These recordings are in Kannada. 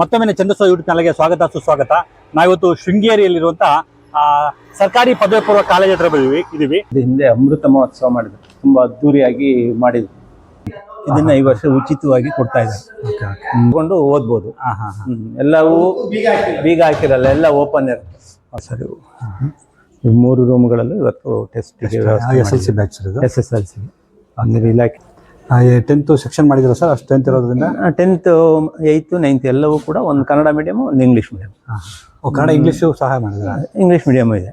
ಮತ್ತೊಮ್ಮೆ ಚಂದ್ರಸೋ ಯೂಟ್ಯೂಬ್ ಚಾನಲ್ಗೆ ಸ್ವಾಗತ ಸುಸ್ವಾಗತ. ನಾವಿವತ್ತು ಶೃಂಗೇರಿಯಲ್ಲಿರುವಂತಹ ಸರ್ಕಾರಿ ಪದವಿ ಪೂರ್ವ ಕಾಲೇಜ್ ಹತ್ರ ಬಂದಿವಿ ಇದೀವಿ. ಇದು ಹಿಂದೆ ಅಮೃತ ಮಹೋತ್ಸವ ಮಾಡಿದ್ರು. ತುಂಬಾ ಅದ್ದೂರಿಯಾಗಿ ಮಾಡಿದ್ರು. ಇದನ್ನ ಈ ವರ್ಷ ಉಚಿತವಾಗಿ ಕೊಡ್ತಾ ಇದ್ದಾರೆ. ಓದ್ಬೋದು. ಹಾ ಹಾ ಹ್ಮ್. ಎಲ್ಲವೂ ಬೀಗ ಹಾಕಿರಲ್ಲ ಎಲ್ಲ ಓಪನ್ ಇರುತ್ತೆ. ಸರಿ. ಈ ಮೂರು ರೂಮ್ಗಳಲ್ಲೂ ಇವತ್ತು test S L C batch S S L C ಅಂದ್ರೆ ಇಲಾಖೆ ಟೆಂತ್ ಸೆಕ್ಷನ್ ಮಾಡಿದ್ರ ಸರ್ ಅಷ್ಟು ಟೆಂತ್ ಇರೋದ್ರಿಂದ? ಟೆಂತ್ ಏಯ್ತ್ ನೈನ್ತ್ ಎಲ್ಲವೂ ಕೂಡ ಒಂದು ಕನ್ನಡ ಮೀಡಿಯಮ್ ಒಂದು ಇಂಗ್ಲಿಷ್ ಮೀಡಿಯಂ ಓ, ಕನ್ನಡ ಇಂಗ್ಲೀಷು ಸಹಾಯ ಮಾಡಿದ್ರ ಇಂಗ್ಲಿಷ್ ಮೀಡಿಯಮ್ ಇದೆ.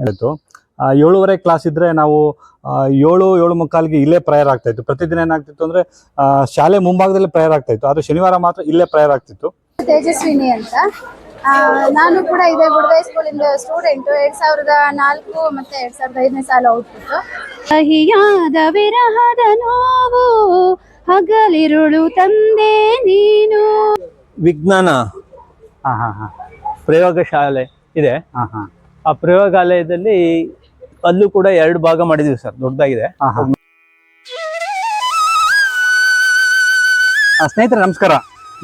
ಹೇಳ್ತು ಏಳುವರೆ ಕ್ಲಾಸ್ ಇದ್ರೆ ನಾವು ಏಳು ಏಳು ಮುಕ್ಕಾಲಿಗೆ ಇಲ್ಲೇ ಪ್ರೇಯರ್ ಆಗ್ತಾ ಇತ್ತು. ಪ್ರತಿದಿನ ಏನಾಗ್ತಿತ್ತು ಅಂದ್ರೆ ಶಾಲೆ ಮುಂಭಾಗದಲ್ಲಿ ಪ್ರೇಯರ್ ಆಗ್ತಾ ಇತ್ತು. ಆದ್ರೆ ಶನಿವಾರ ಮಾತ್ರ ಇಲ್ಲೇ ಪ್ರೇಯರ್ ಆಗ್ತಿತ್ತು. ತೇಜಸ್ವಿನಿ ಅಂತ. ನಾನು ಕೂಡ ಇದೇ ಬುಡದೈ ಸ್ಕೂಲಿಂದ ಸ್ಟೂಡೆಂಟು ಎರಡ್ ಸಾವಿರದ ನಾಲ್ಕು ಮತ್ತೆ ಎರಡ್ ಸಾವಿರದ ಐದನೇ ಸಾಲ ಔಟ್ಪುಟ್ ಕಹಿಯಾದ ವಿರಹದ ನೋವು ಹಗಲಿರುಳು ತಂದೆ ನೀನು. ವಿಜ್ಞಾನ ಹಾ ಹಾ ಹಾ. ಪ್ರಯೋಗಶಾಲೆ ಇದೆ. ಹಾ ಹಾ. ಆ ಪ್ರಯೋಗಾಲಯದಲ್ಲಿ ಅಲ್ಲೂ ಕೂಡ ಎರಡು ಭಾಗ ಮಾಡಿದೀವಿ ಸರ್ ದೊಡ್ಡದಾಗಿದೆ. ಹಾ, ಹಾ. ಆ, ಸ್ನೇಹಿತರೆ ನಮಸ್ಕಾರ.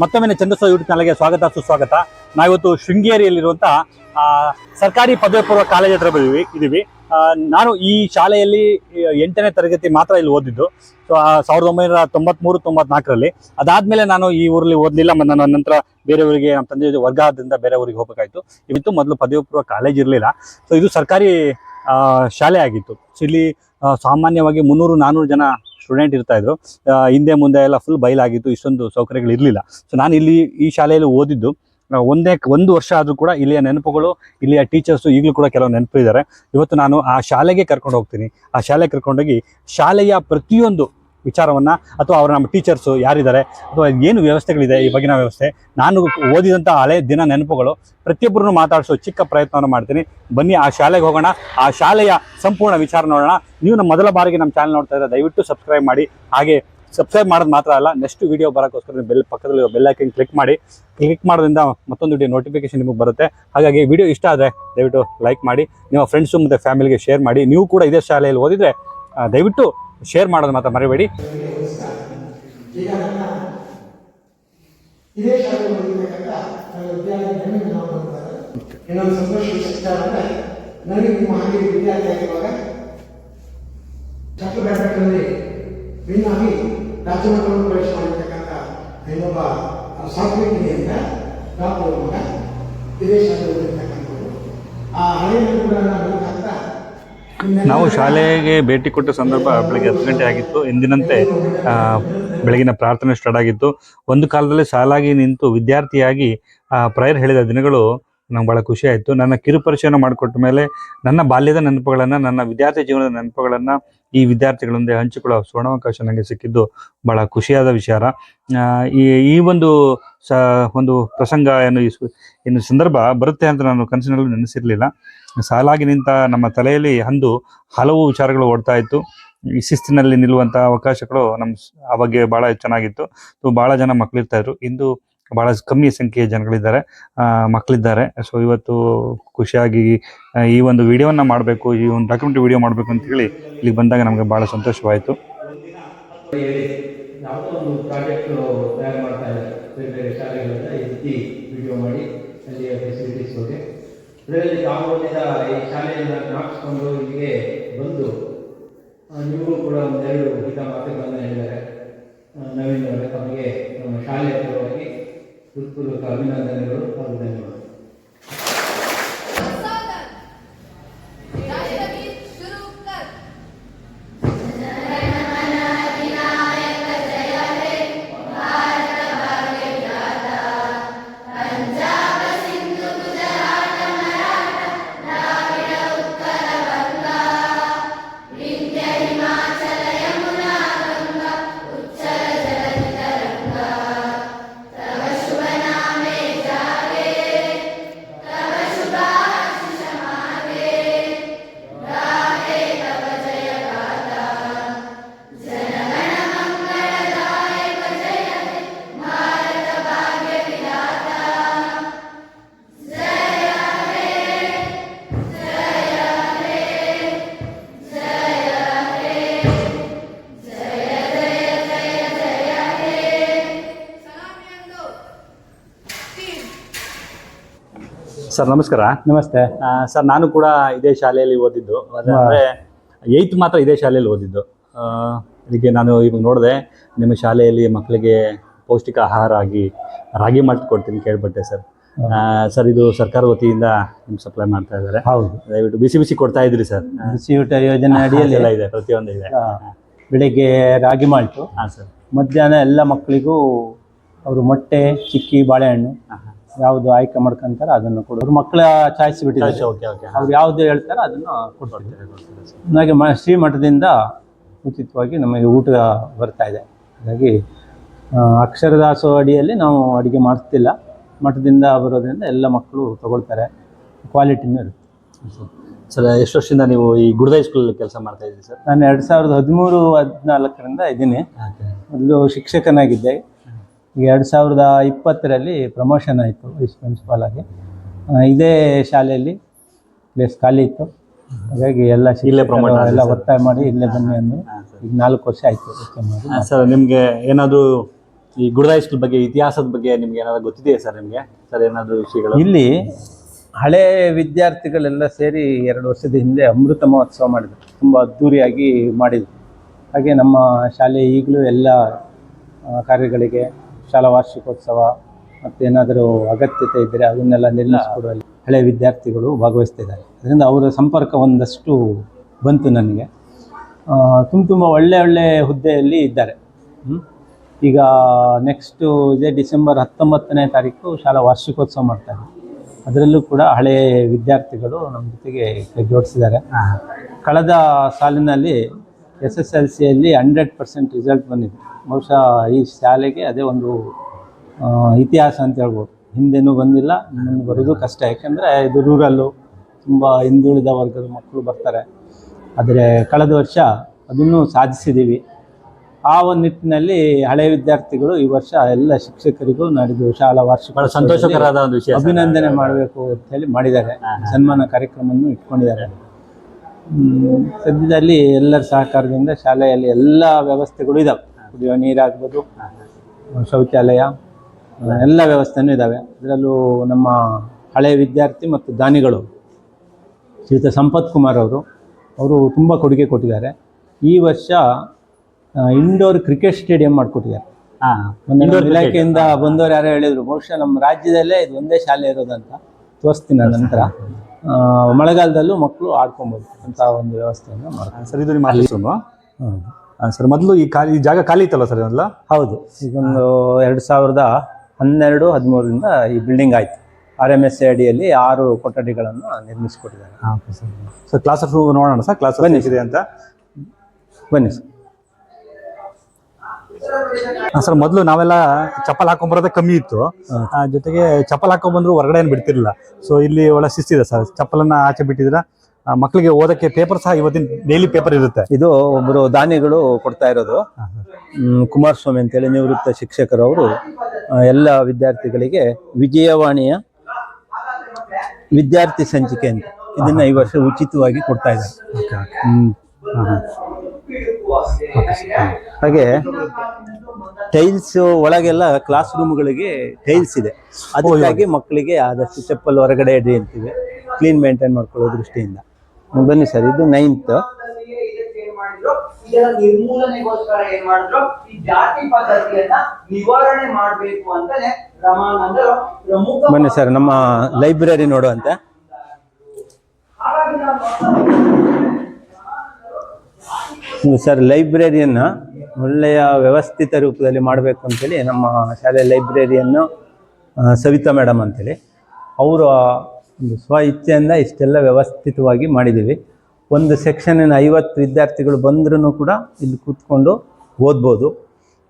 ಮತ್ತೊಮ್ಮೆ ಚಂದ್ರಸೋ ಯೂಟ್ಯೂಬ್ ಚಾನಲ್ಗೆ ಸ್ವಾಗತ, ಸುಸ್ವಾಗತ. ನಾವಿವತ್ತು ಶೃಂಗೇರಿಯಲ್ಲಿರುವಂತಹ ಸರ್ಕಾರಿ ಪದವಿ ಪೂರ್ವ ಕಾಲೇಜ್ ಹತ್ರ ಬಂದಿವಿ, ಇದೀವಿ. ನಾನು ಈ ಶಾಲೆಯಲ್ಲಿ ಎಂಟನೇ ತರಗತಿ ಮಾತ್ರ ಇಲ್ಲಿ ಓದಿದ್ದು. ಸೊ ಸಾವಿರದ ಒಂಬೈನೂರ ತೊಂಬತ್ಮೂರು, ತೊಂಬತ್ನಾಲ್ಕರಲ್ಲಿ. ಅದಾದ್ಮೇಲೆ ನಾನು ಈ ಊರಲ್ಲಿ ಓದಲಿಲ್ಲ ಮತ್ತು ನನ್ನ ನಂತರ ಬೇರೆ ಊರಿಗೆ, ನಮ್ಮ ತಂದೆ ಜೊತೆ ವರ್ಗದಿಂದ ಬೇರೆ ಊರಿಗೆ ಹೋಗಬೇಕಾಯ್ತು. ಇವತ್ತು ಮೊದಲು ಪದವಿ ಪೂರ್ವ ಕಾಲೇಜ್ ಇರಲಿಲ್ಲ. ಸೊ, ಇದು ಸರ್ಕಾರಿ ಶಾಲೆ ಆಗಿತ್ತು. ಸೊ, ಇಲ್ಲಿ ಸಾಮಾನ್ಯವಾಗಿ ಮುನ್ನೂರು ನಾನ್ನೂರು ಜನ ಸ್ಟೂಡೆಂಟ್ ಇರ್ತಾ ಇದ್ರು ಹಿಂದೆ ಮುಂದೆ ಎಲ್ಲ ಫುಲ್ ಬಯಲಾಗಿತ್ತು, ಇಷ್ಟೊಂದು ಸೌಕರ್ಯಗಳು ಇರಲಿಲ್ಲ. ಸೊ ನಾನು ಇಲ್ಲಿ ಈ ಶಾಲೆಯಲ್ಲಿ ಓದಿದ್ದು ಒಂದೇ, ಒಂದು ವರ್ಷ ಆದರೂ ಕೂಡ ಇಲ್ಲಿಯ ನೆನಪುಗಳು, ಇಲ್ಲಿಯ ಟೀಚರ್ಸು ಈಗಲೂ ಕೂಡ ಕೆಲವು ನೆನಪು ಇದ್ದಾರೆ ಇವತ್ತು ನಾನು ಆ ಶಾಲೆಗೆ ಕರ್ಕೊಂಡು ಹೋಗ್ತೀನಿ. ಆ ಶಾಲೆಗೆ ಕರ್ಕೊಂಡೋಗಿ ಶಾಲೆಯ ಪ್ರತಿಯೊಂದು ವಿಚಾರವನ್ನ ಅಥವಾ ಅವರ ನಮ್ಮ ಟೀಚರ್ಸು ಯಾರಿದ್ದಾರೆ ಅಥವಾ ಏನು ವ್ಯವಸ್ಥೆಗಳಿದೆ ಈ ಬಗೆನ ವ್ಯವಸ್ಥೆ, ನಾನು ಓದಿದಂಥ ಹಳೆ ದಿನ ನೆನಪುಗಳು ಪ್ರತಿಯೊಬ್ಬರನ್ನು ಮಾತಾಡಿಸೋ ಚಿಕ್ಕ ಪ್ರಯತ್ನವನ್ನು ಮಾಡ್ತೀನಿ. ಬನ್ನಿ ಆ ಶಾಲೆಗೆ ಹೋಗೋಣ. ಆ ಶಾಲೆಯ ಸಂಪೂರ್ಣ ವಿಚಾರ ನೋಡೋಣ. ನೀವು ನಮ್ಮ ಮೊದಲ ಬಾರಿಗೆ ನಮ್ಮ ಚಾನಲ್ ನೋಡ್ತಾ ಇದ್ದರೆ ದಯವಿಟ್ಟು ಸಬ್ಸ್ಕ್ರೈಬ್ ಮಾಡಿ. ಹಾಗೆ ಸಬ್ಸ್ಕ್ರೈಬ್ ಮಾಡೋದು ಮಾತ್ರ ಅಲ್ಲ ನೆಕ್ಸ್ಟ್ ವಿಡಿಯೋ ಬರೋಕ್ಕೋಸ್ಕರ ಬೆಲ್ ಪಕ್ಕದಲ್ಲಿ ಬೆಲ್ ಹಾಕಿ ಕ್ಲಿಕ್ ಮಾಡಿ. ಕ್ಲಿಕ್ ಮಾಡೋದ್ರಿಂದ ಮತ್ತೊಂದು ವಿಡಿಯೋ ನೋಟಿಫಿಕೇಶನ್ ನಿಮಗೆ ಬರುತ್ತೆ. ಹಾಗಾಗಿ ವಿಡಿಯೋ ಇಷ್ಟ ಆದರೆ ದಯವಿಟ್ಟು ಲೈಕ್ ಮಾಡಿ. ನಿಮ್ಮ ಫ್ರೆಂಡ್ಸು ಮತ್ತು ಫ್ಯಾಮಿಲಿಗೆ ಶೇರ್ ಮಾಡಿ. ನೀವು ಕೂಡ ಇದೇ ಶಾಲೆಯಲ್ಲಿ ಓದಿದರೆ ದಯವಿಟ್ಟು ಶೇರ್ ಮಾಡೋದು ಮಾತ್ರ ಮರಿಬೇಡಿ. ಇನ್ನೊಬ್ಬ ಸಾತ್ವಿಕಿನಿ ಅಂತ ಡಾಕ್ಟರ್ ಮಗ ಇದೇ ಶಾಲೆ ಓದಿರ್ತಕ್ಕಂಥವ್ರು ಆ ಹಳೆಯ ಕೂಡ ಮೆಲುಕಾಗ್ತಾ ನಾವು ಶಾಲೆಗೆ ಭೇಟಿ ಕೊಟ್ಟ ಸಂದರ್ಭ ಬೆಳಗ್ಗೆ ಹತ್ತು ಗಂಟೆ ಆಗಿತ್ತು. ಎಂದಿನಂತೆ ಬೆಳಗಿನ ಪ್ರಾರ್ಥನೆ ಸ್ಟಾರ್ಟ್ ಆಗಿತ್ತು. ಒಂದು ಕಾಲದಲ್ಲಿ ಸಾಲಾಗಿ ನಿಂತು ವಿದ್ಯಾರ್ಥಿಯಾಗಿ ಪ್ರಯರ್ ಹೇಳಿದ ದಿನಗಳು ನಂಗೆ ಭಾಳ ಖುಷಿ ಆಯಿತು. ನನ್ನ ಕಿರುಪರಿಚಯನ ಮಾಡಿಕೊಟ್ಟ ಮೇಲೆ ನನ್ನ ಬಾಲ್ಯದ ನೆನಪುಗಳನ್ನು, ನನ್ನ ವಿದ್ಯಾರ್ಥಿ ಜೀವನದ ನೆನಪುಗಳನ್ನು ಈ ವಿದ್ಯಾರ್ಥಿಗಳೊಂದಿಗೆ ಹಂಚಿಕೊಳ್ಳೋ ಸ್ವರ್ಣಾವಕಾಶ ನನಗೆ ಸಿಕ್ಕಿದ್ದು ಭಾಳ ಖುಷಿಯಾದ ವಿಚಾರ. ಈ ಈ ಒಂದು ಸ, ಒಂದು ಪ್ರಸಂಗ ಏನು ಈ ಏನು ಸಂದರ್ಭ ಬರುತ್ತೆ ಅಂತ ನಾನು ಕನಸಿನಲ್ಲೂ ನೆನೆಸಿರಲಿಲ್ಲ. ಸಾಲಾಗಿ ನಿಂತ ನಮ್ಮ ತಲೆಯಲ್ಲಿ ಅಂದು ಹಲವು ವಿಚಾರಗಳು ಓಡ್ತಾ ಇತ್ತು. ಈ ಶಿಸ್ತಿನಲ್ಲಿ ನಿಲ್ಲುವಂಥ ಅವಕಾಶಗಳು ನಮ್ಮ ಬಗ್ಗೆ ಭಾಳ ಚೆನ್ನಾಗಿತ್ತು. ಭಾಳ ಜನ ಮಕ್ಕಳಿರ್ತಾಯಿದ್ರು ಇಂದು ಭಾಳ ಕಮ್ಮಿ ಸಂಖ್ಯೆಯ ಜನಗಳಿದ್ದಾರೆ ಮಕ್ಕಳಿದ್ದಾರೆ. ಸೊ ಇವತ್ತು ಖುಷಿಯಾಗಿ ಈ ಒಂದು ವಿಡಿಯೋನ ಮಾಡಬೇಕು, ಈ ಒಂದು ಡಾಕ್ಯುಮೆಂಟ್ರಿ ವಿಡಿಯೋ ಮಾಡಬೇಕು ಅಂತ ಹೇಳಿ ಇಲ್ಲಿಗೆ ಬಂದಾಗ ನಮಗೆ ಭಾಳ ಸಂತೋಷವಾಯಿತು. ನೀವು ಕೂಡ ಒಂದೆರಡು ಹಿತ ಮಾತುಗಳನ್ನು ಹೇಳಿದ್ದಾರೆ ನವೀನ್ ಅವರೇ ತಮಗೆ ನಮ್ಮ ಶಾಲೆಯ ಪರವಾಗಿ గురుకులకు అభినందనలు అభినందనలు ಸರ್ ನಮಸ್ಕಾರ. ನಮಸ್ತೆ. ಆ, ಸರ್ ನಾನು ಕೂಡ ಇದೇ ಶಾಲೆಯಲ್ಲಿ ಓದಿದ್ದು. ಅಂದರೆ ಏಯ್ತ್ ಮಾತ್ರ ಇದೇ ಶಾಲೆಯಲ್ಲಿ ಓದಿದ್ದು. ಆ, ಅದಕ್ಕೆ ನಾನು ಇವಾಗ ನೋಡಿದೆ ನಿಮ್ಮ ಶಾಲೆಯಲ್ಲಿ ಮಕ್ಕಳಿಗೆ ಪೌಷ್ಟಿಕ ಆಹಾರ ಆಗಿ ರಾಗಿ ಮಾಲ್ಟ್ ಕೊಡ್ತೀನಿ ಕೇಳ್ಬಿಟ್ಟೆ ಸರ್. ಆ, ಸರ್ ಇದು ಸರ್ಕಾರ ವತಿಯಿಂದ ನಿಮ್ಗೆ ಸಪ್ಲೈ ಮಾಡ್ತಾ ಇದ್ದಾರೆ. ಹೌದು. ದಯವಿಟ್ಟು ಬಿಸಿ ಬಿಸಿ ಕೊಡ್ತಾ ಇದ್ರಿ ಸರ್. ಬಿಸಿ ಊಟ ಯೋಜನೆ ಅಡಿಯಲ್ಲಿ ಎಲ್ಲ ಇದೆ ಪ್ರತಿಯೊಂದು ಇದೆ. ಆ, ಬೆಳಿಗ್ಗೆ ರಾಗಿ ಮಾಲ್ಟು ಹಾಂ ಸರ್. ಮಧ್ಯಾಹ್ನ ಎಲ್ಲ ಮಕ್ಕಳಿಗೂ ಅವರು ಮೊಟ್ಟೆ ಚಿಕ್ಕಿ ಬಾಳೆಹಣ್ಣು ಯಾವುದು ಆಯ್ಕೆ ಮಾಡ್ಕೊಂತಾರೆ ಅದನ್ನು ಕೊಡು. ಅವ್ರ ಮಕ್ಕಳ ಚಾಯ್ಸ್ ಬಿಟ್ಟಿದ್ದಾರೆ. ಓಕೆ ಓಕೆ ಅವ್ರು ಯಾವ್ದು ಹೇಳ್ತಾರೆ ಅದನ್ನು ಕೊಡ್ತಾರೆ ಹಾಗೆ ಮ ಶ್ರೀಮಠದಿಂದ ಉಚಿತವಾಗಿ ನಮಗೆ ಊಟ ಬರ್ತಾ ಇದೆ. ಹಾಗಾಗಿ ಅಕ್ಷರದಾಸೋ ಅಡಿಯಲ್ಲಿ ನಾವು ಅಡಿಗೆ ಮಾಡ್ತಿಲ್ಲ. ಮಠದಿಂದ ಬರೋದ್ರಿಂದ ಎಲ್ಲ ಮಕ್ಕಳು ತಗೊಳ್ತಾರೆ. ಕ್ವಾಲಿಟಿನೂ ಇರುತ್ತೆ. ಸರ್. ಎಷ್ಟು ವರ್ಷದಿಂದ ನೀವು ಈ ಗುರುದೈ ಸ್ಕೂಲಲ್ಲಿ ಕೆಲಸ ಮಾಡ್ತಾ ಇದ್ದೀರಿ ಸರ್? ನಾನು ಎರಡು ಸಾವಿರದ ಹದಿಮೂರು ಹದಿನಾಲ್ಕರಿಂದ ಇದ್ದೀನಿ. ಮೊದಲು ಶಿಕ್ಷಕನಾಗಿದ್ದೆ. ಎರಡು ಸಾವಿರದ ಇಪ್ಪತ್ತರಲ್ಲಿ ಪ್ರಮೋಷನ್ ಆಯಿತು ವೈಸ್ ಪ್ರಿನ್ಸಿಪಾಲ್ ಆಗಿ. ಇದೇ ಶಾಲೆಯಲ್ಲಿ ಪ್ಲೇಸ್ ಖಾಲಿ ಇತ್ತು. ಹಾಗಾಗಿ ಎಲ್ಲ ಇಲ್ಲೇ ಪ್ರಮೋಷನ್ ಎಲ್ಲ ಒತ್ತಾಯ ಮಾಡಿ ಇಲ್ಲೇ ಬನ್ನಿ ಅಂದರು ಈಗ ನಾಲ್ಕು ವರ್ಷ ಆಯಿತು ಮಾಡಿ. ಸರ್ ನಿಮಗೆ ಏನಾದರೂ ಈ ಗುರುದೈ ಸ್ಕೂಲ್ ಬಗ್ಗೆ ಇತಿಹಾಸದ ಬಗ್ಗೆ ನಿಮ್ಗೆ ಏನಾದ್ರು ಗೊತ್ತಿದೆಯಾ ಸರ್ ನಿಮಗೆ? ಸರ್ ಏನಾದರೂ ವಿಷಯಗಳು? ಇಲ್ಲಿ ಹಳೆ ವಿದ್ಯಾರ್ಥಿಗಳೆಲ್ಲ ಸೇರಿ ಎರಡು ವರ್ಷದ ಹಿಂದೆ ಅಮೃತ ಮಹೋತ್ಸವ ಮಾಡಿದ್ರು. ತುಂಬ ಅದ್ಧೂರಿಯಾಗಿ ಮಾಡಿದ್ರು. ಹಾಗೆ ನಮ್ಮ ಶಾಲೆ ಈಗಲೂ ಎಲ್ಲ ಕಾರ್ಯಗಳಿಗೆ ಶಾಲಾ ವಾರ್ಷಿಕೋತ್ಸವ ಮತ್ತೇನಾದರೂ ಅಗತ್ಯತೆ ಇದ್ದರೆ ಅದನ್ನೆಲ್ಲ ನಿಲ್ಲಿಸ್ಕೊಡುವಲ್ಲಿ ಹಳೆ ವಿದ್ಯಾರ್ಥಿಗಳು ಭಾಗವಹಿಸ್ತಿದ್ದಾರೆ. ಅದರಿಂದ ಅವರ ಸಂಪರ್ಕ ಒಂದಷ್ಟು ಬಂತು ನನಗೆ. ತುಂಬ ತುಂಬ ಒಳ್ಳೆ ಒಳ್ಳೆ ಹುದ್ದೆಯಲ್ಲಿ ಇದ್ದಾರೆ. ಈಗ ನೆಕ್ಸ್ಟು ಇದೇ ಡಿಸೆಂಬರ್ ಹತ್ತೊಂಬತ್ತನೇ ತಾರೀಕು ಶಾಲಾ ವಾರ್ಷಿಕೋತ್ಸವ ಮಾಡ್ತಾರೆ ಅದರಲ್ಲೂ ಕೂಡ ಹಳೆ ವಿದ್ಯಾರ್ಥಿಗಳು ನಮ್ಮ ಜೊತೆಗೆ ಕೈ ಜೋಡಿಸಿದ್ದಾರೆ. ಕಳೆದ ಸಾಲಿನಲ್ಲಿ ಎಸ್ ಎಸ್ ಎಲ್ ಸಿಯಲ್ಲಿ ಹಂಡ್ರೆಡ್ ಪರ್ಸೆಂಟ್ ರಿಸಲ್ಟ್ ಬಂದಿದೆ. ಬಹುಶಃ ಈ ಶಾಲೆಗೆ ಅದೇ ಒಂದು ಇತಿಹಾಸ ಅಂತ ಹೇಳ್ಬೋದು. ಹಿಂದೆನೂ ಬಂದಿಲ್ಲ ಮುಂದೆ ಬರೋದು ಕಷ್ಟ. ಯಾಕೆಂದರೆ ಇದು ರೂರಲ್ಲು ತುಂಬ ಹಿಂದುಳಿದ ವರ್ಗದ ಮಕ್ಕಳು ಬರ್ತಾರೆ. ಆದರೆ ಕಳೆದ ವರ್ಷ ಅದನ್ನು ಸಾಧಿಸಿದ್ದೀವಿ. ಆ ಒಂದು ನಿಟ್ಟಿನಲ್ಲಿ ಹಳೆ ವಿದ್ಯಾರ್ಥಿಗಳು ಈ ವರ್ಷ ಎಲ್ಲ ಶಿಕ್ಷಕರಿಗೂ ನಡೆದು ಶಾಲಾ ವಾರ್ಷಿಕ ಸಂತೋಷಕರ ಸಂತೋಷಕರವಾದ ಒಂದು ವಿಷಯ. ಅಭಿನಂದನೆ ಮಾಡಬೇಕು ಅಂತ ಹೇಳಿ ಮಾಡಿದ್ದಾರೆ. ಸನ್ಮಾನ ಕಾರ್ಯಕ್ರಮವನ್ನು ಇಟ್ಕೊಂಡಿದ್ದಾರೆ. ಸದ್ಯದಲ್ಲಿ ಎಲ್ಲರ ಸಹಕಾರದಿಂದ ಶಾಲೆಯಲ್ಲಿ ಎಲ್ಲ ವ್ಯವಸ್ಥೆಗಳು ಇದಾವೆ. ಕುಡಿಯೋ ನೀರಾಗ್ಬೋದು ಶೌಚಾಲಯ ಎಲ್ಲ ವ್ಯವಸ್ಥೆನೂ ಇದ್ದಾವೆ ಅದರಲ್ಲೂ ನಮ್ಮ ಹಳೆಯ ವಿದ್ಯಾರ್ಥಿ ಮತ್ತು ದಾನಿಗಳು ಶ್ರೀಯುತ ಸಂಪತ್ ಕುಮಾರ್ ಅವರು ಅವರು ತುಂಬ ಕೊಡುಗೆ ಕೊಟ್ಟಿದ್ದಾರೆ. ಈ ವರ್ಷ ಇಂಡೋರ್ ಕ್ರಿಕೆಟ್ ಸ್ಟೇಡಿಯಂ ಮಾಡಿಕೊಟ್ಟಿದ್ದಾರೆ. cricket. ಇಲಾಖೆಯಿಂದ ಬಂದವರು ಯಾರೋ ಹೇಳಿದ್ರು ಬಹುಶಃ ನಮ್ಮ ರಾಜ್ಯದಲ್ಲೇ ಇದು ಒಂದೇ ಶಾಲೆ ಇರೋದಂತ ತೋರಿಸ್ತೀನಿ ನಂತರ. ಮಳೆಗಾಲದಲ್ಲೂ ಮಕ್ಕಳು ಆಡ್ಕೊಬೋದು ಅಂತ ಒಂದು ವ್ಯವಸ್ಥೆಯನ್ನು ಮಾಡ್ತಾರೆ ಸರ್ ಇದು ನಿಮ್ಮ ಸರ್ ಮೊದಲು ಈ ಖಾಲಿ ಈ ಜಾಗ ಖಾಲಿ ಇತ್ತಲ್ಲ ಸರ್ ಅಲ್ಲ ಹೌದು. ಈಗೊಂದು ಎರಡು ಸಾವಿರದ ಹನ್ನೆರಡು ಹದಿಮೂರರಿಂದ ಈ ಬಿಲ್ಡಿಂಗ್ ಆಯಿತು. ಆರ್ ಎಂ ಎಸ್ ಅಡಿಯಲ್ಲಿ ಆರು ಕೊಠಡಿಗಳನ್ನು ನಿರ್ಮಿಸಿಕೊಟ್ಟಿದ್ದಾರೆ. ಸರ್. ಸರ್ ಕ್ಲಾಸ್ ರೂಮ್ ನೋಡೋಣ ಸರ್ ಕ್ಲಾಸ್ ಬನ್ನಿ. ಇದೆ ಅಂತ? ಬನ್ನಿ ಸರ್. ಆ, ಸರ್ ಮೊದಲು ನಾವೆಲ್ಲ ಚಪ್ಪಲ್ ಹಾಕೊಂಬರೋದೇ ಕಮ್ಮಿ ಇತ್ತು. ಆ, ಜೊತೆಗೆ ಚಪ್ಪಲ್ ಹಾಕೊಂಡ್ಬಂದ್ರು ಹೊರಗಡೆ ಏನು ಬಿಡ್ತಿರ್ಲಿಲ್ಲ. ಸೊ ಇಲ್ಲಿ ಒಳ್ಳೆ ಶಿಸ್ತಿದೆ ಸರ್. ಚಪ್ಪಲನ್ನ ಆಚೆ ಬಿಟ್ಟಿದ್ರ ಮಕ್ಕಳಿಗೆ ಓದಕ್ಕೆ ಪೇಪರ್ ಸಹ ಇವತ್ತಿನ ಡೈಲಿ ಪೇಪರ್ ಇರುತ್ತೆ. ಇದು ಒಬ್ಬರು ದಾನಿಗಳು ಕೊಡ್ತಾ ಇರೋದು. ಕುಮಾರಸ್ವಾಮಿ ಅಂತೇಳಿ ನಿವೃತ್ತ ಶಿಕ್ಷಕರು ಅವರು ಎಲ್ಲ ವಿದ್ಯಾರ್ಥಿಗಳಿಗೆ ವಿಜಯವಾಣಿಯ ವಿದ್ಯಾರ್ಥಿ ಸಂಚಿಕೆ ಅಂತ. ಇದನ್ನ ಈ ವರ್ಷ ಉಚಿತವಾಗಿ ಕೊಡ್ತಾ ಇದ್ದಾರೆ. ಹಾಗೆ ಟೈಲ್ಸ್ ಒಳಗೆಲ್ಲ ಕ್ಲಾಸ್ ರೂಮ್ಗಳಿಗೆ ಟೈಲ್ಸ್ ಇದೆ. ಅದಕ್ಕಾಗಿ ಮಕ್ಕಳಿಗೆ ಆದಷ್ಟು ಚಪ್ಪಲ್ ಹೊರಗಡೆ ಇಡಿ ಅಂತೀವಿ. ಕ್ಲೀನ್ ಮೇಂಟೈನ್ ಮಾಡ್ಕೊಳ್ಳೋ ದೃಷ್ಟಿಯಿಂದ. ಬನ್ನಿ ಸರ್ ಇದು ನೈನ್ತ್ ಇದಕ್ಕೆ ಏನ್ ಮಾಡಿದ್ರು ಇದರ ನಿರ್ಮೂಲನೆಗೋಸ್ಕರ ಏನ್ ಮಾಡಿದ್ರು? ಈ ಜಾತಿ ಪದ್ಧತಿಯನ್ನ ನಿವಾರಣೆ ಮಾಡ್ಬೇಕು ಅಂತಾನೆ ರಮಾನಂದರು ಪ್ರಮುಖ ಬನ್ನಿ ಸರ್ ನಮ್ಮ ಲೈಬ್ರರಿ ನೋಡುವಂತೆ. ಸರ್ ಲೈಬ್ರರಿಯನ್ನ ಒಳ್ಳೆಯ ವ್ಯವಸ್ಥಿತ ರೂಪದಲ್ಲಿ ಮಾಡಬೇಕು ಅಂತೇಳಿ ನಮ್ಮ ಶಾಲೆ ಲೈಬ್ರರಿಯನ್ನು ಸವಿತಾ ಮೇಡಮ್ ಅಂತೇಳಿ. ಅವರು ಒಂದು ಸ್ವ ಇಚ್ಛೆಯಿಂದ ಇಷ್ಟೆಲ್ಲ ವ್ಯವಸ್ಥಿತವಾಗಿ ಮಾಡಿದ್ದೀವಿ. ಒಂದು ಸೆಕ್ಷನಿನ ಐವತ್ತು ವಿದ್ಯಾರ್ಥಿಗಳು ಬಂದ್ರೂ ಕೂಡ ಇಲ್ಲಿ ಕೂತ್ಕೊಂಡು ಓದ್ಬೋದು.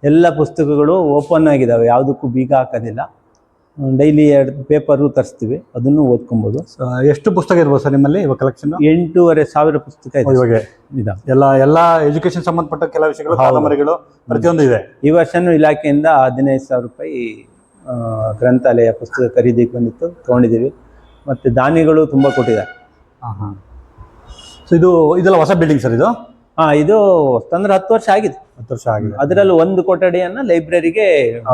ಎಲ್ಲ ಪುಸ್ತಕಗಳು ಓಪನ್ ಆಗಿದ್ದಾವೆ ಯಾವುದಕ್ಕೂ ಬೀಗ ಹಾಕೋದಿಲ್ಲ. ಡೈಲಿ ಎರಡು ಪೇಪರು ತರಿಸ್ತೀವಿ ಅದನ್ನು ಓದ್ಕೊಬೋದು. ಎಷ್ಟು ಪುಸ್ತಕ ಇರ್ಬೋದು ಸರ್ ನಿಮ್ಮಲ್ಲಿ ಇವಾಗ ಕಲೆಕ್ಷನ್ ಎಂಟೂವರೆ ಸಾವಿರ ಪುಸ್ತಕ ಇದೆ ಇವಾಗ ಇದಾವೆ ಎಲ್ಲ ಎಲ್ಲ ಎಜುಕೇಶನ್ ಸಂಬಂಧಪಟ್ಟ ಕೆಲ ವಿಷಯಗಳು. ಕಾದಂಬರಿಗಳು ಪ್ರತಿಯೊಂದು ಇದೆ. ಈ ವರ್ಷನೂ ಇಲಾಖೆಯಿಂದ ಹದಿನೈದು ಸಾವಿರ ರೂಪಾಯಿ ಗ್ರಂಥಾಲಯ ಪುಸ್ತಕ ಖರೀದಿಗೆ ಬಂದಿತ್ತು ತೊಗೊಂಡಿದ್ದೀವಿ. ಮತ್ತು ದಾನಿಗಳು ತುಂಬ ಕೊಟ್ಟಿದ್ದಾರೆ. ಸೊ ಇದು ಇದೆಲ್ಲ ಹೊಸ ಬಿಲ್ಡಿಂಗ್ ಸರ್ ಇದು? ಹಾಂ ಇದು ಅಂದ್ರೆ ಹತ್ತು ವರ್ಷ ಆಗಿದೆ. ಹತ್ತು ವರ್ಷ ಆಗಿದೆ. ಅದರಲ್ಲಿ ಒಂದು ಕೊಠಡಿಯನ್ನು ಲೈಬ್ರರಿಗೆ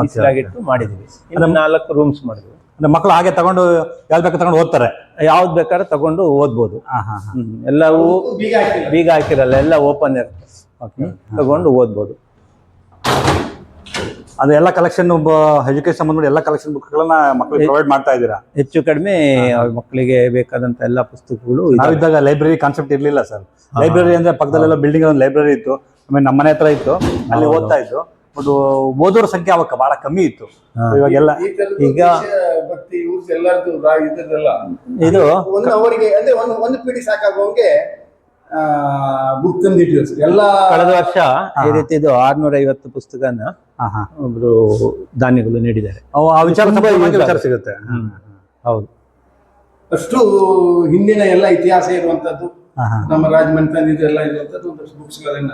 ಮೀಸಲಾಗಿಟ್ಟು ಮಾಡಿದ್ವಿ. ಇನ್ನು ನಾಲ್ಕು ರೂಮ್ಸ್ ಮಾಡಿದ್ವಿ. ಅಂದ್ರೆ ಮಕ್ಕಳು ಹಾಗೆ ತಗೊಂಡು ಯಾವ್ದು ಬೇಕಾದ್ರೆ ತಗೊಂಡು ಓದ್ತಾರೆ ಯಾವ್ದು ಬೇಕಾದ್ರೆ ತಗೊಂಡು ಓದ್ಬೋದು. ಹಾ ಹಾ. ಎಲ್ಲವೂ ಬೀಗ ಹಾಕಿರಲ್ಲ ಎಲ್ಲ ಓಪನ್ ಇರುತ್ತೆ. ಓಕೆ ತಗೊಂಡು ಓದ್ಬೋದು. ಅದು ಎಲ್ಲ ಕಲೆಕ್ಷನ್ ಎಜುಕೇಶನ್ ಸಂಬಂಧ ಎಲ್ಲ ಕಲೆಕ್ಷನ್ ಬುಕ್ಗಳನ್ನ ಮಕ್ಕಳಿಗೆ ಪ್ರೊವೈಡ್ ಮಾಡ್ತಾ ಇದ್ದೀರಾ? ಹೆಚ್ಚು ಕಡಿಮೆ ಮಕ್ಕಳಿಗೆ ಬೇಕಾದಂತ ಎಲ್ಲ ಪುಸ್ತಕಗಳು. ನಾವಿದ್ದಾಗ ಲೈಬ್ರರಿ ಕಾನ್ಸೆಪ್ಟ್ ಇರ್ಲಿಲ್ಲ ಸರ್ ಲೈಬ್ರರಿ ಅಂದ್ರೆ ಪಕ್ಕದಲ್ಲೆಲ್ಲ ಬಿಲ್ಡಿಂಗ್ ಒಂದು ಲೈಬ್ರರಿ ಇತ್ತು. ಆಮೇಲೆ ನಮ್ಮ ಮನೆ ಹತ್ರ ಇತ್ತು. ಅಲ್ಲಿ ಓದ್ತಾ ಇತ್ತು ಬಟ್ ಓದೋರ ಸಂಖ್ಯೆ ಅವಾಗ ಬಹಳ ಕಮ್ಮಿ ಇತ್ತು. ಇವಾಗೆಲ್ಲ ಈಗ ಇದು ಒಂದು ಅವರಿಗೆ ಅಂದ್ರೆ ಒಂದು ಒಂದು ಪೀಳಿ ಸಾಕಾಗುವಂಗೆ ಬುಕ್ ತಂದಿಟ್ಟಿದ್ರು ಸರ್ ಎಲ್ಲ ಕಳೆದ ವರ್ಷ ಈ ರೀತಿದು ಆರ್ನೂರ ಐವತ್ತು ಪುಸ್ತಕನ. ಒಬ್ರು ಧಾನ್ಯಗಳು ನೀಡಿದ್ದಾರೆ. ಅವು ಆ ವಿಚಾರ ಸಂಬಂಧವಾಗಿ ವಿಚಾರ. ಸಿಗುತ್ತೆ. ಹೌದು. ಅಷ್ಟು ಹಿಂದಿನ ಎಲ್ಲ ಇತಿಹಾಸ ಇರುವಂತದ್ದು ಹಾ, ಹಾ. ನಮ್ಮ ರಾಜಮನೆತನ ಎಲ್ಲ ಇರುವಂತದ್ದು ಒಂದಷ್ಟು ಬುಕ್ಸ್ಗಳನ್ನ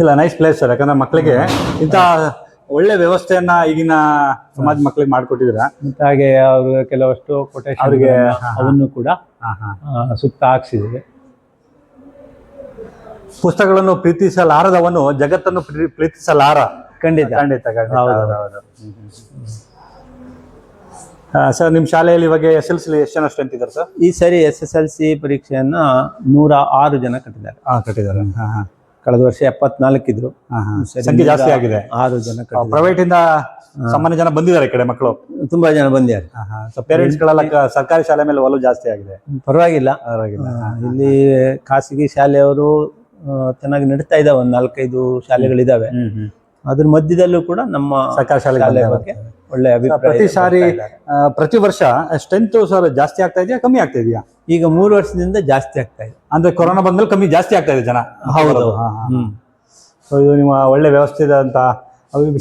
ಇಲ್ಲ ನೈಸ್ ಪ್ಲೇಸ್ ಸರ್. ಯಾಕಂದ್ರೆ ಮಕ್ಕಳಿಗೆ ಇಂಥ ಒಳ್ಳೆ ವ್ಯವಸ್ಥೆಯನ್ನ ಈಗಿನ ಸಮಾಜ ಮಕ್ಕಳಿಗೆ ಮಾಡಿಕೊಟ್ಟಿದ್ರ ಮತ್ತೆ ಹಾಗೆ ಅವರು ಕೆಲವಷ್ಟು ಕೊಟೇಶನ್ ಅವರಿಗೆ ಅದನ್ನು ಕೂಡ ಸುತ್ತ ಹಾಕ್ಸಿದ್ದಾರೆ ಪುಸ್ತಕಗಳನ್ನು ಪ್ರೀತಿಸಲಾರದವನು ಜಗತ್ತನ್ನು ಪ್ರೀ- ಪ್ರೀತಿಸಲಾರ. ಖಂಡಿತ. ಖಂಡಿತ. ಸರ್ ನಿಮ್ಮ ಶಾಲೆಯಲ್ಲಿ ಇವಾಗ ಎಸ್ ಎಲ್ ಸಿ ಎಷ್ಟು ಜನ ಸ್ಟ್ರೆಂತ್ ಇದ್ದಾರೆ ಸರ್? ಈ ಸರಿ ಎಸ್ ಎಸ್ ಎಲ್ ಸಿ ಪರೀಕ್ಷೆಯನ್ನ ನೂರ ಆರು ಜನ ಕಟ್ಟಿದ್ದಾರೆ. ಹಾ ಕಟ್ಟಿದ್ದಾರೆ ಕಳೆದ ವರ್ಷ ಎಪ್ಪತ್ನಾಲ್ಕಿದ್ರು. ಸಂಖ್ಯೆ ಜಾಸ್ತಿ ಆಗಿದೆ. ಆರು ಜನ. ಪ್ರೈವೇಟ್ ಇಂದ ಸಾಮಾನ್ಯ ಜನ ಬಂದಿದ್ದಾರೆ ಈ ಕಡೆ ಮಕ್ಕಳು? ತುಂಬಾ ಜನ ಬಂದಿದ್ದಾರೆ. ಸೊ ಪೇರೆಂಟ್ಸ್ ಗಳೆಲ್ಲ ಸರ್ಕಾರಿ ಶಾಲೆ ಮೇಲೆ ಒಲವು ಜಾಸ್ತಿ ಆಗಿದೆ. ಪರವಾಗಿಲ್ಲ. ಪರವಾಗಿಲ್ಲ. ಇಲ್ಲಿ ಖಾಸಗಿ ಶಾಲೆಯವರು ಚೆನ್ನಾಗಿ ನಡೀತಾ ಇದಾವೆ ಒಂದು ನಾಲ್ಕೈದು ಶಾಲೆಗಳಿದಾವೆ. ಅದ್ರ ಮಧ್ಯದಲ್ಲೂ ಕೂಡ ನಮ್ಮ ಸರ್ಕಾರಿ ಶಾಲೆ ಬಗ್ಗೆ ಒಳ್ಳೆ ಅಭಿಪ್ರಾಯ ಪ್ರತಿ ಸಾರಿ ಪ್ರತಿ ವರ್ಷ ಸ್ಟ್ರೆಂತ್ ಸರ್ ಜಾಸ್ತಿ ಆಗ್ತಾ ಇದೆಯಾ ಕಮ್ಮಿ ಆಗ್ತಾ ಇದೆಯಾ? ಈಗ ಮೂರು ವರ್ಷದಿಂದ ಜಾಸ್ತಿ ಆಗ್ತಾ ಇದೆ. ಅಂದ್ರೆ ಕೊರೋನಾ ಬಂದ್ಮೇಲೆ ಕಮ್ಮಿ ಜಾಸ್ತಿ ಆಗ್ತಾ ಇದೆ ಜನ? ಹೌದು. ಸೊ ಇದು ನಿಮ್ಮ ಒಳ್ಳೆ ವ್ಯವಸ್ಥೆ ಇದೆ ಅಂತ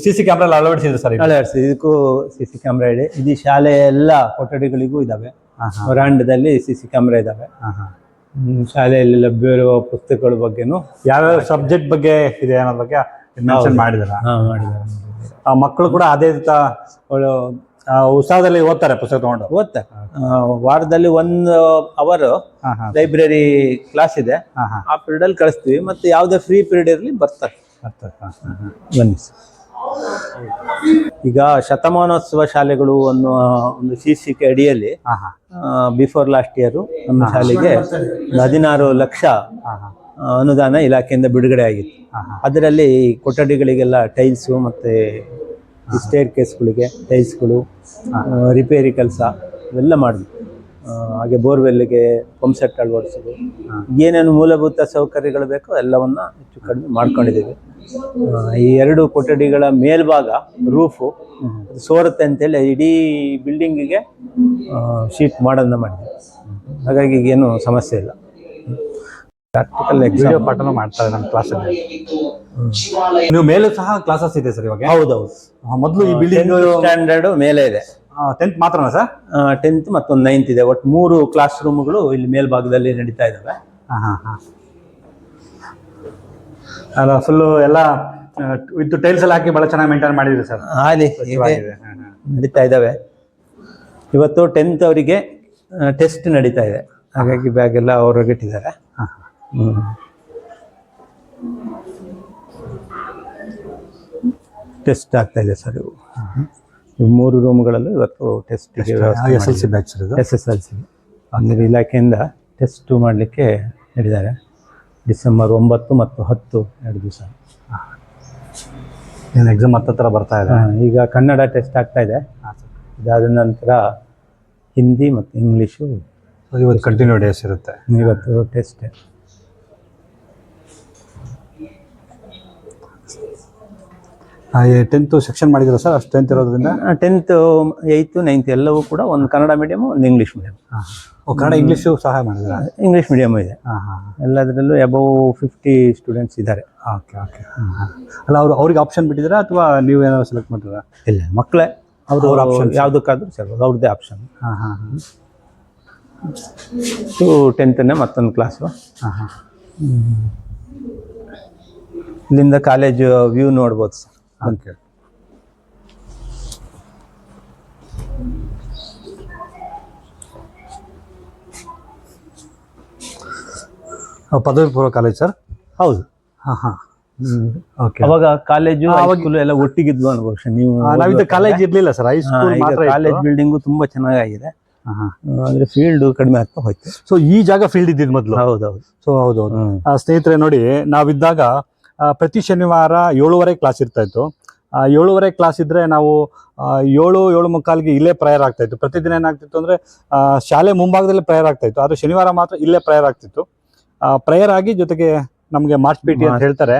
ಸಿ ಸಿ ಕ್ಯಾಮ್ರಾ ಎಲ್ಲ ಅಳವಡಿಸಿದ್ರು ಸರ್ ಅಳವಡಿಸಿ ಇದಕ್ಕೂ ಸಿ ಸಿ ಕ್ಯಾಮ್ರಾ ಇದೆ. ಇದು ಶಾಲೆ ಎಲ್ಲ ಕೊಠಡಿಗಳಿಗೂ ಇದಾವೆ. ವರಾಂಡದಲ್ಲಿ ಸಿ ಸಿ ಕ್ಯಾಮ್ರಾ ಇದಾವೆ. ಶಾಲೆಯಲ್ಲಿ ಲಭ್ಯವಿರುವ ಪುಸ್ತಕಗಳ ಬಗ್ಗೆನೂ ಯಾವ್ಯಾವ ಸಬ್ಜೆಕ್ಟ್ ಬಗ್ಗೆ ಇದೆ ಅನ್ನೋ ಬಗ್ಗೆ ಮೆನ್ಷನ್ ಮಾಡಿದಾರ. ಹಾ ಮಾಡಿದ್ದಾರೆ ಆ ಮಕ್ಕಳು ಕೂಡ ಅದೇ ರೀತ ಆ, ಉತ್ಸಾಹದಲ್ಲಿ ಓದ್ತಾರೆ ಪುಸ್ತಕ ತಗೊಂಡು. ಓದ್ತಾರೆ. ಆ, ವಾರದಲ್ಲಿ ಒಂದು ಅವರ್ ಲೈಬ್ರರಿ ಕ್ಲಾಸ್ ಇದೆ. ಆ period ಅಲ್ಲಿ ಕಳಿಸ್ತೀವಿ. ಮತ್ತೆ ಯಾವುದೇ ಫ್ರೀ ಪೀರಿಯಡ್ ಇರಲಿ ಬರ್ತಾರೆ. ಬನ್ನಿ. ಸರ್. ಈಗ ಶತಮಾನೋತ್ಸವ ಶಾಲೆಗಳು ಅನ್ನುವ ಒಂದು ಶೀರ್ಷಿಕೆ ಅಡಿಯಲ್ಲಿ ಬಿಫೋರ್ ಲಾಸ್ಟ್ ಇಯರ್ ನಮ್ಮ ಶಾಲೆಗೆ ಹದಿನಾರು ಲಕ್ಷ ಅನುದಾನ ಇಲಾಖೆಯಿಂದ ಬಿಡುಗಡೆ ಆಗಿತ್ತು. ಅದರಲ್ಲಿ ಕೊಠಡಿಗಳಿಗೆಲ್ಲ ಟೈಲ್ಸು ಮತ್ತೆ ಸ್ಟೇರ್ ಕೇಸ್ಗಳಿಗೆ ಟೈಲ್ಸ್ಗಳು ರಿಪೇರಿ ಕೆಲಸ ಇವೆಲ್ಲ ಮಾಡಿದ್ವಿ ಹಾಗೆ ಬೋರ್ವೆಲ್ಗೆ ಪಂಪ್ ಸೆಟ್ ಅಳವಡಿಸೋದು ಏನೇನು ಮೂಲಭೂತ ಸೌಕರ್ಯಗಳು ಬೇಕೋ ಎಲ್ಲವನ್ನ ಹೆಚ್ಚು ಕಡಿಮೆ ಮಾಡ್ಕೊಂಡಿದ್ದೀವಿ. ಈ ಎರಡು ಕೊಠಡಿಗಳ ಮೇಲ್ಭಾಗ ರೂಫು ಅದು ಸೋರುತ್ತೆ ಅಂತೇಳಿ ಇಡೀ ಬಿಲ್ಡಿಂಗಿಗೆ ಶೀಟ್ ಮಾಡೋದನ್ನ ಮಾಡಿದೆ ಹಾಗಾಗಿ ಏನು ಸಮಸ್ಯೆ ಇಲ್ಲ. ಪ್ರಾಕ್ಟಿಕಲ್ ಎಕ್ಸಾಮ್ ಪಾಠನ ಮಾಡ್ತಾರೆ ನಮ್ಮ ಕ್ಲಾಸಲ್ಲಿ ನೀವು ಮೇಲೂ ಸಹ ಕ್ಲಾಸಸ್ ಇದೆ ಸರ್ ಇವಾಗ? ಹೌದೌದು. ಮೊದಲು ಈ ಬಿಲ್ಡಿಂಗ್ ಸ್ಟ್ಯಾಂಡರ್ಡ್ ಮೇಲೆ ಇದೆ. ಟೆಂತ್ ಮಾತ್ರನಾ ಸರ್ ಟೆಂತ್ ಮತ್ತೊಂದು ನೈನ್ತ್ ಇದೆ. ಒಟ್ಟು ಮೂರು ಕ್ಲಾಸ್ ರೂಮ್ಗಳು ಇಲ್ಲಿ ಮೇಲ್ಭಾಗದಲ್ಲಿ ನಡೀತಾ ಇದ್ದಾವೆ ಹಾಂ ಹಾಂ ಹಾಂ. ಅಲ್ಲ ಫುಲ್ಲು ಎಲ್ಲ ವಿತ್ ಟೈಲ್ಸ್ ಎಲ್ಲ ಹಾಕಿ ಬಹಳ ಚೆನ್ನಾಗಿ ಮೇಂಟೈನ್ ಮಾಡಿದ್ರಿ ಸರ್ ಆಗಲಿ ನಡೀತಾ ಇದ್ದಾವೆ ಇವತ್ತು ಟೆಂತ್ ಅವರಿಗೆ ಟೆಸ್ಟ್ ನಡೀತಾ ಇದೆ. ಹಾಗಾಗಿ ಬ್ಯಾಗ್ ಎಲ್ಲ ಹಾಂ ಹ್ಞೂ ಟೆಸ್ಟ್ ಆಗ್ತಾ ಇದೆ ಸರ್ ಇವು. ಇವು ಮೂರು ರೂಮ್ಗಳಲ್ಲೂ ಇವತ್ತು test S L C batch S S L C ಅಂದರೆ ಇಲಾಖೆಯಿಂದ ಟೆಸ್ಟ್ ಮಾಡಲಿಕ್ಕೆ ಹೇಳಿದ್ದಾರೆ. ಡಿಸೆಂಬರ್ ಒಂಬತ್ತು ಮತ್ತು ಹತ್ತು ಎರಡು ದಿವಸ. ಏನು ಎಕ್ಸಾಮ್ ಹತ್ತತ್ರ ಬರ್ತಾ ಇದೆ? ಈಗ ಕನ್ನಡ ಟೆಸ್ಟ್ ಆಗ್ತಾ ಇದೆ. ಇದಾದ ನಂತರ ಹಿಂದಿ ಮತ್ತು ಇಂಗ್ಲೀಷು ಇವತ್ತು ಕಂಟಿನ್ಯೂ ಡೇಸ್ ಇರುತ್ತೆ. ಇವತ್ತು ಟೆಸ್ಟ್ ಟೆಂತ್ ಸೆಕ್ಷನ್ ಮಾಡಿದ್ರು ಸರ್ ಅಷ್ಟು ಟೆಂತ್ ಇರೋದ್ರಿಂದ? ಟೆಂತ್ ಏಯ್ತು ನೈನ್ತ್ ಎಲ್ಲವೂ ಕೂಡ ಒಂದು ಕನ್ನಡ ಮೀಡಿಯಮ್ ಒಂದು ಇಂಗ್ಲೀಷ್ ಮೀಡಿಯಮ್ ಕನ್ನಡ ಇಂಗ್ಲೀಷು ಸಹಾಯ ಮಾಡಿದ್ರೆ ಇಂಗ್ಲೀಷ್ ಮೀಡಿಯಮ್ ಇದೆ. ಎಲ್ಲದರಲ್ಲೂ ಅಬೌವ್ ಫಿಫ್ಟಿ ಸ್ಟೂಡೆಂಟ್ಸ್ ಇದ್ದಾರೆ. Okay okay. ಅಲ್ಲ ಅವರು ಅವ್ರಿಗೆ ಆಪ್ಷನ್ ಬಿಟ್ಟಿದ್ದೀರಾ ಅಥವಾ ನೀವು ಏನಾದ್ರು ಸೆಲೆಕ್ಟ್ ಮಾಡಿದ್ರ ಇಲ್ಲ ಮಕ್ಕಳೇ ಅವರು ಅವ್ರ ಆಪ್ಷನ್ ಯಾವುದಕ್ಕಾದ್ರೂ ಸರ್ ಅವ್ರದ್ದೇ ಆಪ್ಷನ್ ಹಾಂ ಹಾಂ ಹಾಂ. ಟು ಟೆಂತನ್ನೇ ಮತ್ತೊಂದು ಕ್ಲಾಸು ಹಾಂ ಹಾಂ. ಇಲ್ಲಿಂದ ಕಾಲೇಜು ವ್ಯೂ ನೋಡ್ಬೋದು ಸರ್ ಓಕೆ. ಪದವಿ ಪೂರ್ವ ಕಾಲೇಜ್ ಸರ್? ಹೌದು. ಹಾಂ ಹಾಂ. ಓಕೆ. ಅವಾಗ ಕಾಲೇಜು ಸ್ಕೂಲ್ ಎಲ್ಲ ಒಟ್ಟಿಗಿದ್ವು ಅನ್ಬಹುಷ ನೀವು ನಾವಿದ್ದ ಕಾಲೇಜ್ ಇರ್ಲಿಲ್ಲ sir high school college building ತುಂಬಾ ಚೆನ್ನಾಗಿದೆ ಅಂದ್ರೆ ಫೀಲ್ಡ್ ಕಡಿಮೆ ಆಗ್ತಾ ಹೋಯ್ತು. ಸೊ ಈ ಜಾಗ ಫೀಲ್ಡ್ ಇದ್ದಿದ್ ಮೊದಲು. ಹೌದೌದು ಸೊ ಹೌದೌದು ಹೌದು ಆ, ಸ್ನೇಹಿತರೆ ನೋಡಿ ನಾವಿದ್ದಾಗ ಪ್ರತಿ ಶನಿವಾರ ಏಳುವರೆ ಕ್ಲಾಸ್ ಇರ್ತಾ ಇತ್ತು. ಏಳುವರೆ ಕ್ಲಾಸ್ ಇದ್ರೆ ನಾವು ಏಳು ಏಳು ಮುಕ್ಕಾಲ್ಗೆ ಇಲ್ಲೇ ಪ್ರೇಯರ್ ಆಗ್ತಾ ಇತ್ತು. ಪ್ರತಿದಿನ ಏನಾಗ್ತಿತ್ತು ಅಂದರೆ ಶಾಲೆ ಮುಂಭಾಗದಲ್ಲಿ ಪ್ರೇಯರ್ ಆಗ್ತಾಯಿತ್ತು ಆದರೆ ಶನಿವಾರ ಮಾತ್ರ ಇಲ್ಲೇ ಪ್ರೇಯರ್ ಆಗ್ತಿತ್ತು. ಪ್ರೇಯರ್ ಆಗಿ ಜೊತೆಗೆ ನಮಗೆ ಮಾರ್ಚ್ ಪಿ ಟಿ ಅಂತ ಹೇಳ್ತಾರೆ.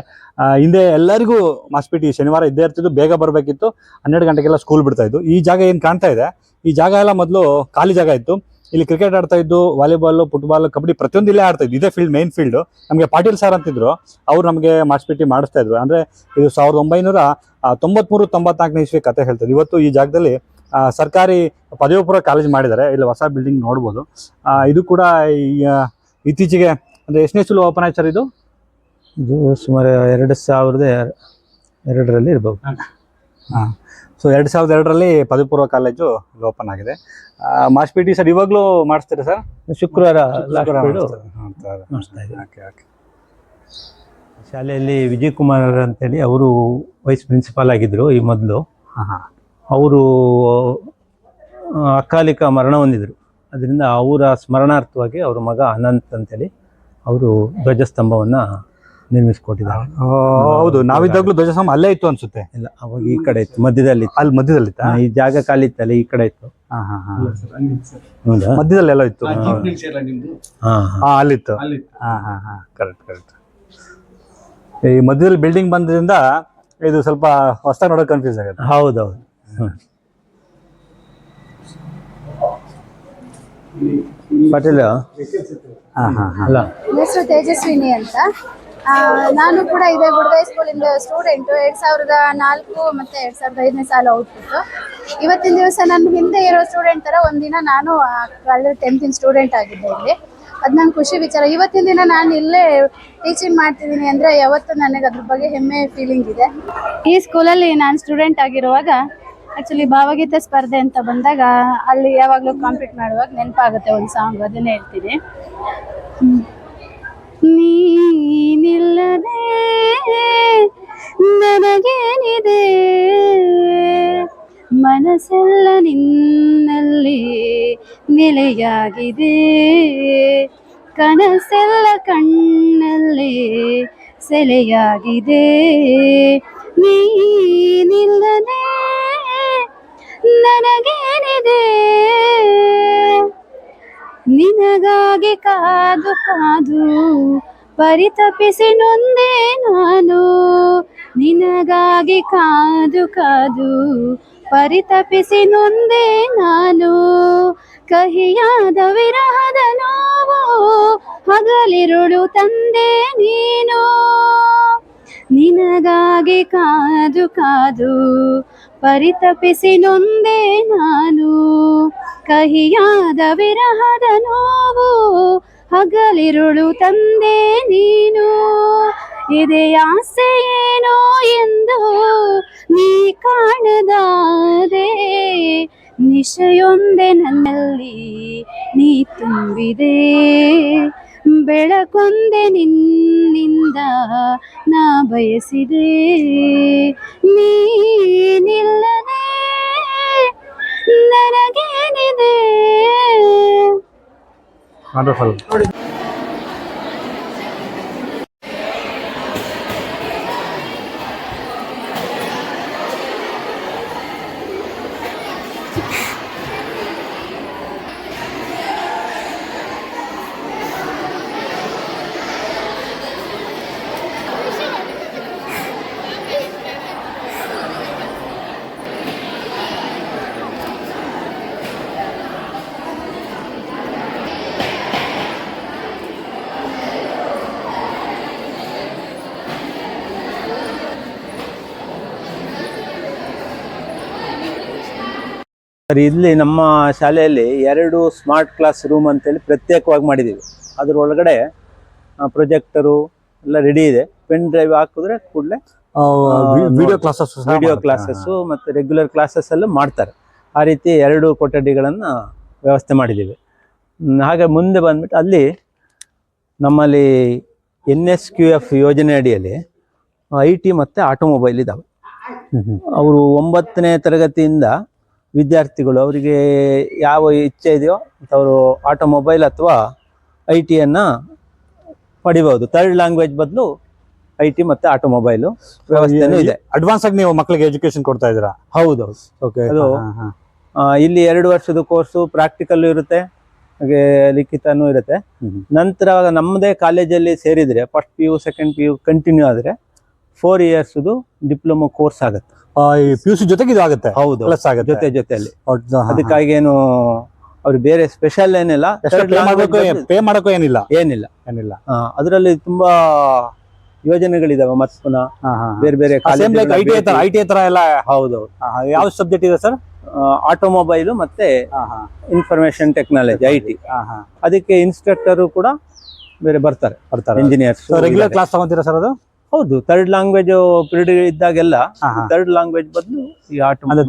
ಹಿಂದೆ ಎಲ್ಲರಿಗೂ ಮಾರ್ಚ್ ಪಿ ಟಿ ಶನಿವಾರ ಇದ್ದೇ ಇರ್ತಿದ್ದು ಬೇಗ ಬರಬೇಕಿತ್ತು. ಹನ್ನೆರಡು ಗಂಟೆಗೆಲ್ಲ ಸ್ಕೂಲ್ ಬಿಡ್ತಾ ಇದ್ದು ಈ ಜಾಗ ಏನು ಕಾಣ್ತಾ ಇದೆ? ಈ ಜಾಗ ಎಲ್ಲ ಮೊದಲು ಖಾಲಿ ಜಾಗ ಇತ್ತು. ಇಲ್ಲಿ ಕ್ರಿಕೆಟ್ ಆಡ್ತಾ ಇದ್ದು ವಾಲಿಬಾಲ್ ಫುಟ್ಬಾಲ್ ಕಬಡ್ಡಿ ಪ್ರತಿಯೊಂದು ಇಲ್ಲೇ ಆಡ್ತಾ ಇದ್ದು. ಇದೇ ಫೀಲ್ಡ್ ಮೇನ್ ಫೀಲ್ಡ್ ನಮಗೆ ಪಾಟೀಲ್ ಸರ್ ಅಂತಿದ್ರು. ಅವ್ರು ನಮಗೆ ಮಾರ್ಚ್ ಪಿ ಟಿ ಮಾಡಿಸ್ತಾ ಇದ್ರು. ಅಂದ್ರೆ ಇದು ಸಾವಿರದ ಒಂಬೈನೂರ ತೊಂಬತ್ಮೂರು ತೊಂಬತ್ನಾಲ್ಕನೇ ಇಸ್ವಿ ಕತೆ ಹೇಳ್ತದೆ. ಇವತ್ತು ಈ ಜಾಗದಲ್ಲಿ ಸರ್ಕಾರಿ ಪದವಿಪೂರ್ವ ಕಾಲೇಜ್ ಮಾಡಿದ್ದಾರೆ. ಇಲ್ಲಿ ಹೊಸ ಬಿಲ್ಡಿಂಗ್ ನೋಡ್ಬೋದು. ಇದು ಕೂಡ ಇತ್ತೀಚೆಗೆ ಅಂದ್ರೆ ಎಷ್ಟನೇ ಸುಲು ಓಪನ್ ಆಯ್ತು ಸರ್ ಇದು? ಇದು ಸುಮಾರು ಎರಡು ಸಾವಿರದ ಎರಡರಲ್ಲಿ ಇರ್ಬೋದು. ಸೊ ಎರಡು ಸಾವಿರದ ಎರಡರಲ್ಲಿ ಪದವಿಪೂರ್ವ ಕಾಲೇಜು ಓಪನ್ ಆಗಿದೆ. ಮಾಸ್ ಪಿ ಟಿ ಸರ್ ಇವಾಗಲೂ ಮಾಡಿಸ್ತೀರಾ ಸರ್? ಶುಕ್ರವಾರ ಶಾಲೆಯಲ್ಲಿ ವಿಜಯ್ ಕುಮಾರ್ ಅಂತೇಳಿ ಅವರು ವೈಸ್ ಪ್ರಿನ್ಸಿಪಾಲ್ ಆಗಿದ್ರು ಈ ಮೊದಲು. ಅವರು ಅಕಾಲಿಕ ಮರಣ ಹೊಂದಿದ್ರು. ಅದರಿಂದ ಅವರ ಸ್ಮರಣಾರ್ಥವಾಗಿ ಅವರ ಮಗ ಅನಂತ್ ಅಂತೇಳಿ ಅವರು ಧ್ವಜಸ್ತಂಭವನ್ನ ನಿರ್ಮಿಸಿಕೊಟ್ಟಿದ್ದಾರೆ. ಹೌದು. ನಾವಿದ್ದಾಗ್ಲೂ ಧ್ವಜಸ್ತಂಭ ಅಲ್ಲೇ ಇತ್ತು ಅನ್ಸುತ್ತೆ. ಇಲ್ಲ ಅವಾಗ ಈ ಕಡೆ ಇತ್ತು. ಮಧ್ಯದಲ್ಲಿ ಇತ್ತು. ಅಲ್ಲಿ ಮಧ್ಯದಲ್ಲಿ ಇತ್ತಾ? ಈ ಜಾಗ ಖಾಲಿ ಇತ್ತಲ್ಲ ಈ ಕಡೆ ಇತ್ತು. ಹಾ ಹಾ ಹಾ. ಹೌದಾ ಮಧ್ಯದಲ್ಲಿ ಎಲ್ಲ ಇತ್ತು ಹಾ ಹಾ ಅಲ್ಲಿತ್ತು. ಹಾ ಹಾ ಹಾ. ಕರೆಕ್ಟ್ ಕರೆಕ್ಟ್ ಈ ಮಧ್ಯದಲ್ಲಿ ಬಿಲ್ಡಿಂಗ್ ಬಂದ್ರಿಂದ ಇದು ಸ್ವಲ್ಪ ಹೊಸ ನೋಡೋಕೆ ಕನ್ಫ್ಯೂಸ್ ಆಗುತ್ತೆ. ಹೌದೌದು ಹ್ಮ್. ಪಾಟೀಲ್? ಹಾ ಹಾ ಹಾ. ನನ್ನ ಹೆಸರು ತೇಜಸ್ವಿನಿ ಅಂತ. ನಾನು ಕೂಡ ಇದೇ ಗುಡ್ಗೈ ಸ್ಕೂಲಿಂದ ಸ್ಟೂಡೆಂಟು ಎರಡು ಸಾವಿರದ ನಾಲ್ಕು ಮತ್ತು ಎರಡು ಸಾವಿರದ ಐದನೇ ಸಾಲ ಔಟ್ಬಿಟ್ಟು ಇವತ್ತಿನ ದಿವಸ ನನ್ನ ಹಿಂದೆ ಇರೋ ಸ್ಟೂಡೆಂಟ್ ಥರ ಒಂದಿನ ನಾನು ಟೆಂತ್ ಟೆಂತಿನ ಸ್ಟೂಡೆಂಟ್ ಆಗಿದ್ದೆ ಇಲ್ಲಿ. ಅದು ನಂಗೆ ಖುಷಿ ವಿಚಾರ. ಇವತ್ತಿನ ದಿನ ನಾನು ಇಲ್ಲೇ ಟೀಚಿಂಗ್ ಮಾಡ್ತಿದ್ದೀನಿ ಅಂದರೆ ಯಾವತ್ತೂ ನನಗೆ ಅದ್ರ ಬಗ್ಗೆ ಹೆಮ್ಮೆ ಫೀಲಿಂಗ್ ಇದೆ. ಈ ಸ್ಕೂಲಲ್ಲಿ ನಾನು ಸ್ಟೂಡೆಂಟ್ ಆಗಿರುವಾಗ ಆ್ಯಕ್ಚುಲಿ ಭಾವಗೀತೆ ಸ್ಪರ್ಧೆ ಅಂತ ಬಂದಾಗ ಅಲ್ಲಿ ಯಾವಾಗಲೂ ಕಾಂಪೀಟ್ ಮಾಡುವಾಗ ನೆನಪಾಗುತ್ತೆ ಒಂದು ಸಾಂಗ್ ಅದನ್ನೇ ಹೇಳ್ತೀನಿ. ನೀನಿಲ್ಲದೆ ನನಗೇನಿದೆ? ಮನಸ್ಸೆಲ್ಲ ನಿನ್ನಲ್ಲಿ ನೆಲೆಯಾಗಿದೆ. ಕನಸೆಲ್ಲ ಕಣ್ಣಲ್ಲಿ ಸೆಲೆಯಾಗಿದೆ. ನೀನಿಲ್ಲದೆ ನನಗೇನಿದೆ? ನಿನಗಾಗಿ ಕಾದು ಕಾದು ಪರಿತಪಿಸಿ ನೊಂದೆ ನಾನು. ನಿನಗಾಗಿ ಕಾದು ಕಾದು ಪರಿತಪಿಸಿ ನೊಂದೆ ನಾನು. ಕಹಿಯಾದ ವಿರಹದ ನೋವು ಹಗಲಿರುಳು ತಂದೆ ನೀನು. ನಿನಗಾಗಿ ಕಾದು ಕಾದು ಪರಿತಪಿಸಿ ನೊಂದೆ ನಾನು. ಕಹಿಯಾದ ವಿರಹದ ನೋವು ಹಗಲಿರುಳು ತಂದೆ ನೀನು. ಇದೆ ಆಸೆ ಏನೋ ಎಂದು ನೀ ಕಾಣದಾದೆ. ನಿಶೆಯೊಂದೆ ನನ್ನಲ್ಲಿ ನೀ ತುಂಬಿದೆ. ಬೆಳಕೊಂದೆ ನಿನ್ನಿಂದ ನಾ ಬಯಸಿದೆ. ನೀನಿಲ್ಲದೆ ನನಗೇನಿದೆ? ಸರ್ ಇಲ್ಲಿ ನಮ್ಮ ಶಾಲೆಯಲ್ಲಿ ಎರಡು ಸ್ಮಾರ್ಟ್ ಕ್ಲಾಸ್ ರೂಮ್ ಅಂತೇಳಿ ಪ್ರತ್ಯೇಕವಾಗಿ ಮಾಡಿದ್ದೀವಿ. ಅದ್ರ ಒಳಗಡೆ ಪ್ರೊಜೆಕ್ಟರು ಎಲ್ಲ ರೆಡಿ ಇದೆ. ಪೆನ್ ಡ್ರೈವ್ ಹಾಕಿದ್ರೆ ಕೂಡಲೇ ವಿಡಿಯೋ ಕ್ಲಾಸಸ್ ವಿಡಿಯೋ ಕ್ಲಾಸಸ್ಸು ಮತ್ತು ರೆಗ್ಯುಲರ್ ಕ್ಲಾಸಸ್ ಎಲ್ಲ ಮಾಡ್ತಾರೆ. ಆ ರೀತಿ ಎರಡು ಕೊಠಡಿಗಳನ್ನು ವ್ಯವಸ್ಥೆ ಮಾಡಿದ್ದೀವಿ. ಹಾಗೆ ಮುಂದೆ ಬಂದ್ಬಿಟ್ಟು ಅಲ್ಲಿ ನಮ್ಮಲ್ಲಿ ಎನ್ ಎಸ್ ಕ್ಯೂ ಎಫ್ ಯೋಜನೆ ಅಡಿಯಲ್ಲಿ ಐ ಟಿ ಮತ್ತು ಆಟೋಮೊಬೈಲ್ ಇದ್ದಾವೆ ಅವರು ಒಂಬತ್ತನೇ ತರಗತಿಯಿಂದ ವಿದ್ಯಾರ್ಥಿಗಳು ಅವರಿಗೆ ಯಾವ ಇಚ್ಛೆ ಇದೆಯೋ ಅವರು ಆಟೋಮೊಬೈಲ್ ಅಥವಾ ಐ ಟಿಯನ್ನು ಪಡಿಬಹುದು ಥರ್ಡ್ ಲ್ಯಾಂಗ್ವೇಜ್ ಬದಲು ಐ ಟಿ ಮತ್ತು ಆಟೋಮೊಬೈಲು ವ್ಯವಸ್ಥೆನೂ ಇದೆ. ಅಡ್ವಾನ್ಸ್ ಆಗಿ ನೀವು ಮಕ್ಕಳಿಗೆ ಎಜುಕೇಶನ್ ಕೊಡ್ತಾ ಇದ್ದೀರಾ? ಹೌದು. ಓಕೆ ಅದು- ಇಲ್ಲಿ ಎರಡು ವರ್ಷದ ಕೋರ್ಸು ಪ್ರಾಕ್ಟಿಕಲ್ ಇರುತ್ತೆ ಹಾಗೆ ಲಿಖಿತನೂ ಇರುತ್ತೆ. ನಂತರ ನಮ್ಮದೇ ಕಾಲೇಜಲ್ಲಿ ಸೇರಿದರೆ first P U second P U continue ಆದರೆ ಫೋರ್ ಇಯರ್ಸ್ದು ಡಿಪ್ಲೊಮೊ ಕೋರ್ಸ್ ಆಗುತ್ತೆ. ಪಿ ಯು ಸಿ ಜೊತೆಗೆ ಇದು ಆಗುತ್ತೆ. ಹೌದು ಪ್ಲಸ್ ಆಗುತ್ತೆ. ಜೊತೆ ಜೊತೆಯಲ್ಲಿ. ಅದಕ್ಕಾಗಿ ಏನು ಅವ್ರು ಬೇರೆ ಸ್ಪೆಷಲ್ ಏನಿಲ್ಲ ಪೇ ಮಾಡಕ್ಕೂ ಏನಿಲ್ಲ. ಏನಿಲ್ಲ. ಏನಿಲ್ಲ. ಅದರಲ್ಲಿ ತುಂಬಾ ಯೋಜನೆಗಳಿದಾವೆ ಮತ್ ಪುನಃ. ಬೇರೆ ಬೇರೆ ಐ ಟಿ ತರ ಎಲ್ಲ ಹೌದು. ಯಾವ ಸಬ್ಜೆಕ್ಟ್ ಇದೆ ಸರ್ ಆಟೋಮೊಬೈಲು ಮತ್ತೆ ಇನ್ಫಾರ್ಮೇಶನ್ ಟೆಕ್ನಾಲಜಿ ಐ ಟಿ ಅದಕ್ಕೆ ಇನ್ಸ್ಟ್ರಕ್ಟರ್ ಕೂಡ ಬೇರೆ ಬರ್ತಾರೆ ಬರ್ತಾರೆ. ಇಂಜಿನಿಯರ್ಸ್ ರೆಗ್ಯುಲರ್ ಕ್ಲಾಸ್ ತಗೊಂತೀರಾ ಸರ್ ಅದು? ಹೌದು ಥರ್ಡ್ ಲ್ಯಾಂಗ್ವೇಜ್ ಪಿರಿಯಡ್ ಇದ್ದಾಗೆಲ್ಲ. ಥರ್ಡ್ ಲ್ಯಾಂಗ್ವೇಜ್ ಬದಲು ಈ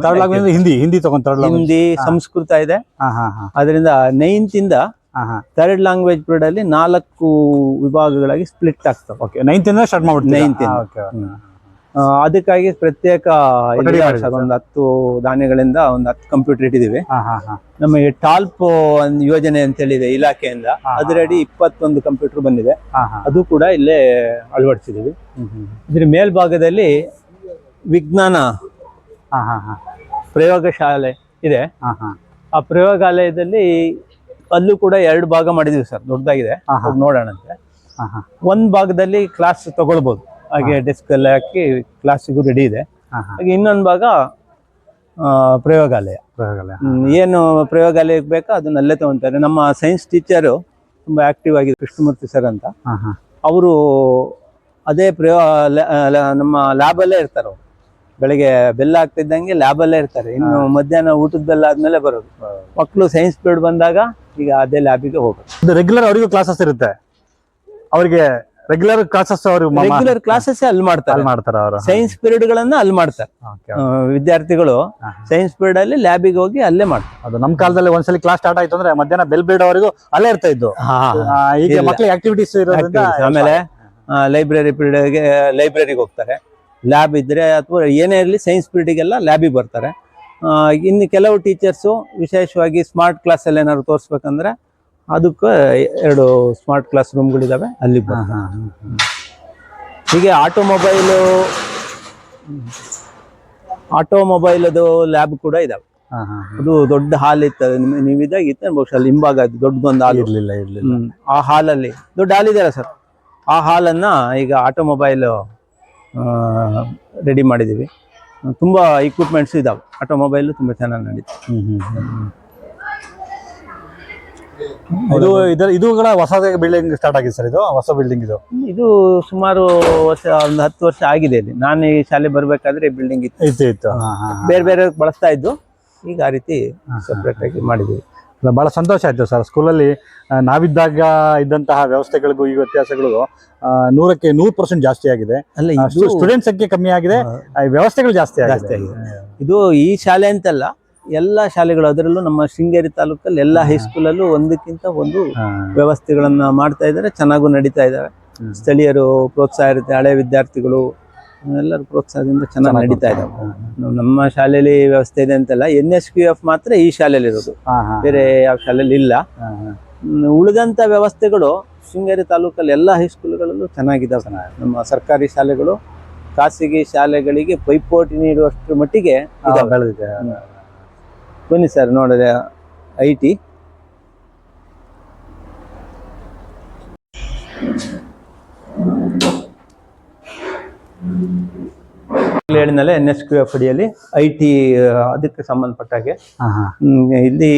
ಥರ್ಡ್ ಲ್ಯಾಂಗ್ವೇಜ್ ಹಿಂದಿ ಹಿಂದಿ ತಗೊಂಡ್ ಹಿಂದಿ ಸಂಸ್ಕೃತ ಇದೆ. ಅದರಿಂದ ನೈನ್ತ್ ಇಂದ ಥರ್ಡ್ ಲ್ಯಾಂಗ್ವೇಜ್ ಪಿರಿಯಡ್ ಅಲ್ಲಿ ನಾಲ್ಕು ವಿಭಾಗಗಳಾಗಿ ಸ್ಪ್ಲಿಟ್ ಆಗ್ತವೆ. ಓಕೆ ನೈನ್ತ್ ಇಂದ ಸ್ಟಾರ್ಟ್ ಮಾಡ್ಬಿಡ್ತೀರಾ? ನೈನ್ತ್ ಅದಕ್ಕಾಗಿ ಪ್ರತ್ಯೇಕ ಒಂದು ಹತ್ತು ಧಾನ್ಯಗಳಿಂದ ಒಂದು ಹತ್ತು ಕಂಪ್ಯೂಟರ್ ಇಟ್ಟಿದೀವಿ ನಮಗೆ ಟಾಲ್ಪ್ ಯೋಜನೆ ಅಂತ ಹೇಳಿದೆ ಇಲಾಖೆಯಿಂದ. ಅದರಡಿ ಇಪ್ಪತ್ತೊಂದು ಕಂಪ್ಯೂಟರ್ ಬಂದಿದೆ. ಅದು ಕೂಡ ಇಲ್ಲೇ ಅಳವಡಿಸಿದೀವಿ. ಇದ್ರ ಮೇಲ್ಭಾಗದಲ್ಲಿ ವಿಜ್ಞಾನ ಪ್ರಯೋಗಶಾಲೆ ಇದೆ. ಆ ಪ್ರಯೋಗಾಲಯದಲ್ಲಿ ಅಲ್ಲೂ ಕೂಡ ಎರಡು ಭಾಗ ಮಾಡಿದೀವಿ ಸರ್. ದೊಡ್ಡದಾಗಿದೆ. ನೋಡೋಣಂತೆ. ಒಂದ್ ಭಾಗದಲ್ಲಿ ಕ್ಲಾಸ್ ತಗೊಳ್ಬೋದು. ಹಾಗೆ ಡೆಸ್ಕ್ ಎಲ್ಲ ಹಾಕಿ ಕ್ಲಾಸಿಗೂ ರೆಡಿ ಇದೆ. ಹಾಗೆ ಇನ್ನೊಂದು ಭಾಗ ಪ್ರಯೋಗಾಲಯ. ಪ್ರಯೋಗಾಲಯ. ಏನು ಪ್ರಯೋಗಾಲಯಕ್ಕೆ ಬೇಕೋ ಅದನ್ನ ಅಲ್ಲೇ ತಗೊಂತಾರೆ. ನಮ್ಮ ಸೈನ್ಸ್ ಟೀಚರು ತುಂಬಾ ಆಕ್ಟಿವ್ ಆಗಿದೆ ಕೃಷ್ಣಮೂರ್ತಿ ಸರ್ ಅಂತ. ಅವರು ಅದೇ ಪ್ರಯೋ ಲ- ಲ- ನಮ್ಮ ಲ್ಯಾಬಲ್ಲೇ ಇರ್ತಾರೆ ಅವರು. ಬೆಳಿಗ್ಗೆ ಬೆಲ್ಲ ಆಗ್ತಿದ್ದಂಗೆ ಲ್ಯಾಬಲ್ಲೇ ಇರ್ತಾರೆ. ಇನ್ನು ಮಧ್ಯಾಹ್ನ ಊಟದ ಬೆಲ್ಲ ಆದ್ಮೇಲೆ ಬರೋದು. ಮಕ್ಕಳು ಸೈನ್ಸ್ ಪೀರಿಯಡ್ ಬಂದಾಗ ಈಗ ಅದೇ ಲ್ಯಾಬಿಗೆ ಹೋಗೋದು. ರೆಗ್ಯುಲರ್ ಅವರಿಗೂ ಕ್ಲಾಸಸ್ ಇರುತ್ತೆ. ಅವರಿಗೆ ರೆಗ್ಯುಲರ್ ಕ್ಲಾಸಸ್ ಅವರು ರೆಗ್ಯುಲರ್ ಕ್ಲಾಸಸ್ ಅಲ್ಲಿ ಮಾಡ್ತಾರೆ. ಮಾಡ್ತಾರೆ ಅವರು. ಸೈನ್ಸ್ ಪೀರಿಯಡ್ ಗಳನ್ನ ಅಲ್ಲಿ ಮಾಡ್ತಾರೆ. ವಿದ್ಯಾರ್ಥಿಗಳು ಸೈನ್ಸ್ ಪೀರಿಯಡ್ ಅಲ್ಲಿ ಲ್ಯಾಬಿಗೆ ಹೋಗಿ ಅಲ್ಲೇ ಮಾಡ್ತಾರೆ. ಅದು ನಮ್ಮ ಕಾಲದಲ್ಲಿ ಒಂದ್ಸಲಿ ಕ್ಲಾಸ್ ಸ್ಟಾರ್ಟ್ ಆಯ್ತು ಅಂದ್ರೆ ಮಧ್ಯಾಹ್ನ ಬೆಲ್ ಬಿಡೋವರೆಗೂ ಅಲ್ಲೇ ಇರ್ತಾ ಇದ್ದು. ಈಗ. ಮಕ್ಳಿಗೆ ಆಕ್ಟಿವಿಟೀಸ್ ಇರೋದ್ರಿಂದ. ಆಮೇಲೆ ಲೈಬ್ರರಿ ಪೀರಿಯಡ್ಗೆ ಲೈಬ್ರರಿಗೆ ಹೋಗ್ತಾರೆ. ಲ್ಯಾಬ್ ಇದ್ರೆ ಅಥವಾ ಏನೇ ಇರಲಿ ಸೈನ್ಸ್ ಪೀರಿಯಡ್ಗೆಲ್ಲ ಲ್ಯಾಬಿಗೆ ಬರ್ತಾರೆ. ಇನ್ನು ಕೆಲವು ಟೀಚರ್ಸು ವಿಶೇಷವಾಗಿ ಸ್ಮಾರ್ಟ್ ಕ್ಲಾಸ್ ಕ್ಲಾಸಲ್ಲಿ ಏನಾದ್ರು ತೋರಿಸ್ಬೇಕಂದ್ರೆ ಅದಕ್ಕೆ ಎರಡು ಸ್ಮಾರ್ಟ್ ಕ್ಲಾಸ್ ರೂಮ್ಗಳಿದಾವೆ ಅಲ್ಲಿ ಹೀಗೆ ಆಟೋಮೊಬೈಲು ಆಟೋಮೊಬೈಲದು ಲ್ಯಾಬ್ ಕೂಡ ಇದಾವೆ. ಅದು ದೊಡ್ಡ ಹಾಲ್ ಇತ್ತು. ನೀವು ನೀವಿದ್ದಾಗ ಇತ್ತು. ಬಹುಶಃ ಅಲ್ಲಿ ಹಿಂಭಾಗ ಅದು ದೊಡ್ಡದೊಂದು ಹಾಲ್ ಇರಲಿಲ್ಲ ಇರಲಿಲ್ಲ. ಆ ಹಾಲಲ್ಲಿ ದೊಡ್ಡ ಹಾಲ್ ಇದೆಯಲ್ಲ ಸರ್ ಆ ಹಾಲನ್ನ ಈಗ ಆಟೋಮೊಬೈಲ್ ರೆಡಿ ಮಾಡಿದ್ದೀವಿ ತುಂಬಾ ಇಕ್ವಿಪ್ಮೆಂಟ್ಸ್ ಇದಾವೆ. ಆಟೋಮೊಬೈಲ್ ತುಂಬಾ ಚೆನ್ನಾಗಿ ನಡೀತು. ಇದು ಇದರ ಇದು ಕೂಡ ಹೊಸ ಬಿಲ್ಡಿಂಗ್ ಸ್ಟಾರ್ಟ್ ಆಗಿದೆ ಸರ್ ಇದು ಹೊಸ ಬಿಲ್ಡಿಂಗ್ ಇದು. ಇದು ಸುಮಾರು ವರ್ಷ ಒಂದು ಹತ್ತು ವರ್ಷ ಆಗಿದೆ ಇಲ್ಲಿ. ನಾನು ಈ ಶಾಲೆ ಬರ್ಬೇಕಾದ್ರೆ ಬಿಲ್ಡಿಂಗ್ ಇತ್ತು. ಇತ್ತು ಇತ್ತು. ಬೇರೆ ಬೇರೆ ಬಳಸ್ತಾ ಇದ್ದು. ಈಗ ಆ ರೀತಿ ಸಪ್ರೇಟ್ ಆಗಿ ಮಾಡಿದ್ದೀವಿ. ಬಹಳ ಸಂತೋಷ ಆಯ್ತು ಸರ್. ಸ್ಕೂಲಲ್ಲಿ ನಾವಿದ್ದಾಗ ಇದ್ದಂತಹ ವ್ಯವಸ್ಥೆಗಳಿಗೂ ಈ ವ್ಯತ್ಯಾಸಗಳಿಗೂ ನೂರಕ್ಕೆ ನೂರು ಪರ್ಸೆಂಟ್ ಜಾಸ್ತಿ ಆಗಿದೆ. ಅಲ್ಲ ಸ್ಟೂಡೆಂಟ್ ಸಂಖ್ಯೆ ಕಮ್ಮಿ ಆಗಿದೆ. ವ್ಯವಸ್ಥೆಗಳು ಜಾಸ್ತಿ ಜಾಸ್ತಿ ಆಗಿದೆ. ಆಗಿದೆ. ಇದು ಈ ಶಾಲೆ ಅಂತಲ್ಲ ಎಲ್ಲ ಶಾಲೆಗಳು ಅದರಲ್ಲೂ ನಮ್ಮ ಶೃಂಗೇರಿ ತಾಲೂಕಲ್ಲಿ ಎಲ್ಲ ಹೈಸ್ಕೂಲಲ್ಲೂ ಒಂದಕ್ಕಿಂತ ಒಂದು. ವ್ಯವಸ್ಥೆಗಳನ್ನ ಮಾಡ್ತಾ ಇದ್ದಾರೆ ಚೆನ್ನಾಗೂ ನಡೀತಾ ಇದ್ದಾವೆ ಸ್ಥಳೀಯರು ಪ್ರೋತ್ಸಾಹ ಇರುತ್ತೆ ಹಳೆ ವಿದ್ಯಾರ್ಥಿಗಳು ಎಲ್ಲರೂ ಪ್ರೋತ್ಸಾಹದಿಂದ ಚೆನ್ನಾಗಿ ನಡೀತಾ ಇದಾವೆ ಇದ್ದಾವೆ ನಮ್ಮ ಶಾಲೆಯಲ್ಲಿ ವ್ಯವಸ್ಥೆ ಇದೆ ಅಂತಲ್ಲ ಎನ್ ಎಸ್ ಕ್ಯೂ ಎಫ್ ಮಾತ್ರ ಈ ಶಾಲೆಯಲ್ಲಿ ಇರೋದು. ಬೇರೆ ಯಾವ ಶಾಲೆಯಲ್ಲಿ ಇಲ್ಲ. ಉಳಿದಂತ ವ್ಯವಸ್ಥೆಗಳು ಶೃಂಗೇರಿ ತಾಲೂಕಲ್ಲಿ ಎಲ್ಲ ಹೈಸ್ಕೂಲ್ಗಳಲ್ಲೂ ಚೆನ್ನಾಗಿದ್ದಾವೆ ನಮ್ಮ ಸರ್ಕಾರಿ ಶಾಲೆಗಳು ಖಾಸಗಿ ಶಾಲೆಗಳಿಗೆ ಪೈಪೋಟಿ ನೀಡುವಷ್ಟರ ಮಟ್ಟಿಗೆ ಬೆಳೆದಿದೆ. ಬನ್ನಿ ಸರ್ ನೋಡಿದ್ರೆ ಐ ಟಿ. ಹೇಳಿದ್ಮೇಲೆ ಎನ್ ಎಸ್ ಕ್ಯೂ ಎಫ್ ಡಿಯಲ್ಲಿ ಐ ಟಿ ಅದಕ್ಕೆ ಸಂಬಂಧಪಟ್ಟಾಗೆ ಇಲ್ಲಿ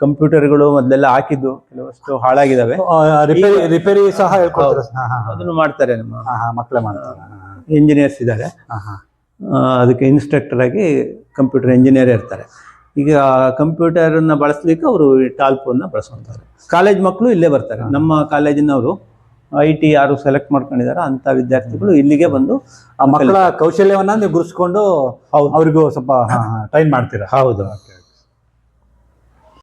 ಕಂಪ್ಯೂಟರ್ಗಳು ಮೊದಲೆಲ್ಲ ಹಾಕಿದ್ದು ಕೆಲವಷ್ಟು ಹಾಳಾಗಿದ್ದಾವೆ ಆ, ರಿಪೇರಿ ರಿಪೇರಿ ಸಹ. ಅದನ್ನು ಮಾಡ್ತಾರೆ ನಮ್ಮ ಮಕ್ಕಳೇ ಮಾಡ್ತಾರೆ. ಇಂಜಿನಿಯರ್ಸ್ ಇದ್ದಾರೆ. ಅದಕ್ಕೆ ಇನ್ಸ್ಟ್ರಕ್ಟರ್ ಆಗಿ ಕಂಪ್ಯೂಟರ್ ಇಂಜಿನಿಯರ್ ಇರ್ತಾರೆ. ಈಗ ಕಂಪ್ಯೂಟರನ್ನು ಬಳಸಲಿಕ್ಕೆ ಅವರು ಟಾಲ್ಪನ್ನು ಬಳಸ್ಕೊಂತಾರೆ. ಕಾಲೇಜ್ ಮಕ್ಕಳು ಇಲ್ಲೇ ಬರ್ತಾರೆ. ನಮ್ಮ ಕಾಲೇಜಿನವರು ಐ ಟಿ ಯಾರು ಸೆಲೆಕ್ಟ್ ಮಾಡ್ಕೊಂಡಿದ್ದಾರೆ. ಅಂತ ವಿದ್ಯಾರ್ಥಿಗಳು ಇಲ್ಲಿಗೆ ಬಂದು ಆ ಮಕ್ಕಳ ಕೌಶಲ್ಯವನ್ನ ನೀವು ಗುರುಸ್ಕೊಂಡು. ಅವ್ರಿಗೂ ಸ್ವಲ್ಪ ಟ್ರೈನ್ ಮಾಡ್ತೀರಾ? ಹೌದು.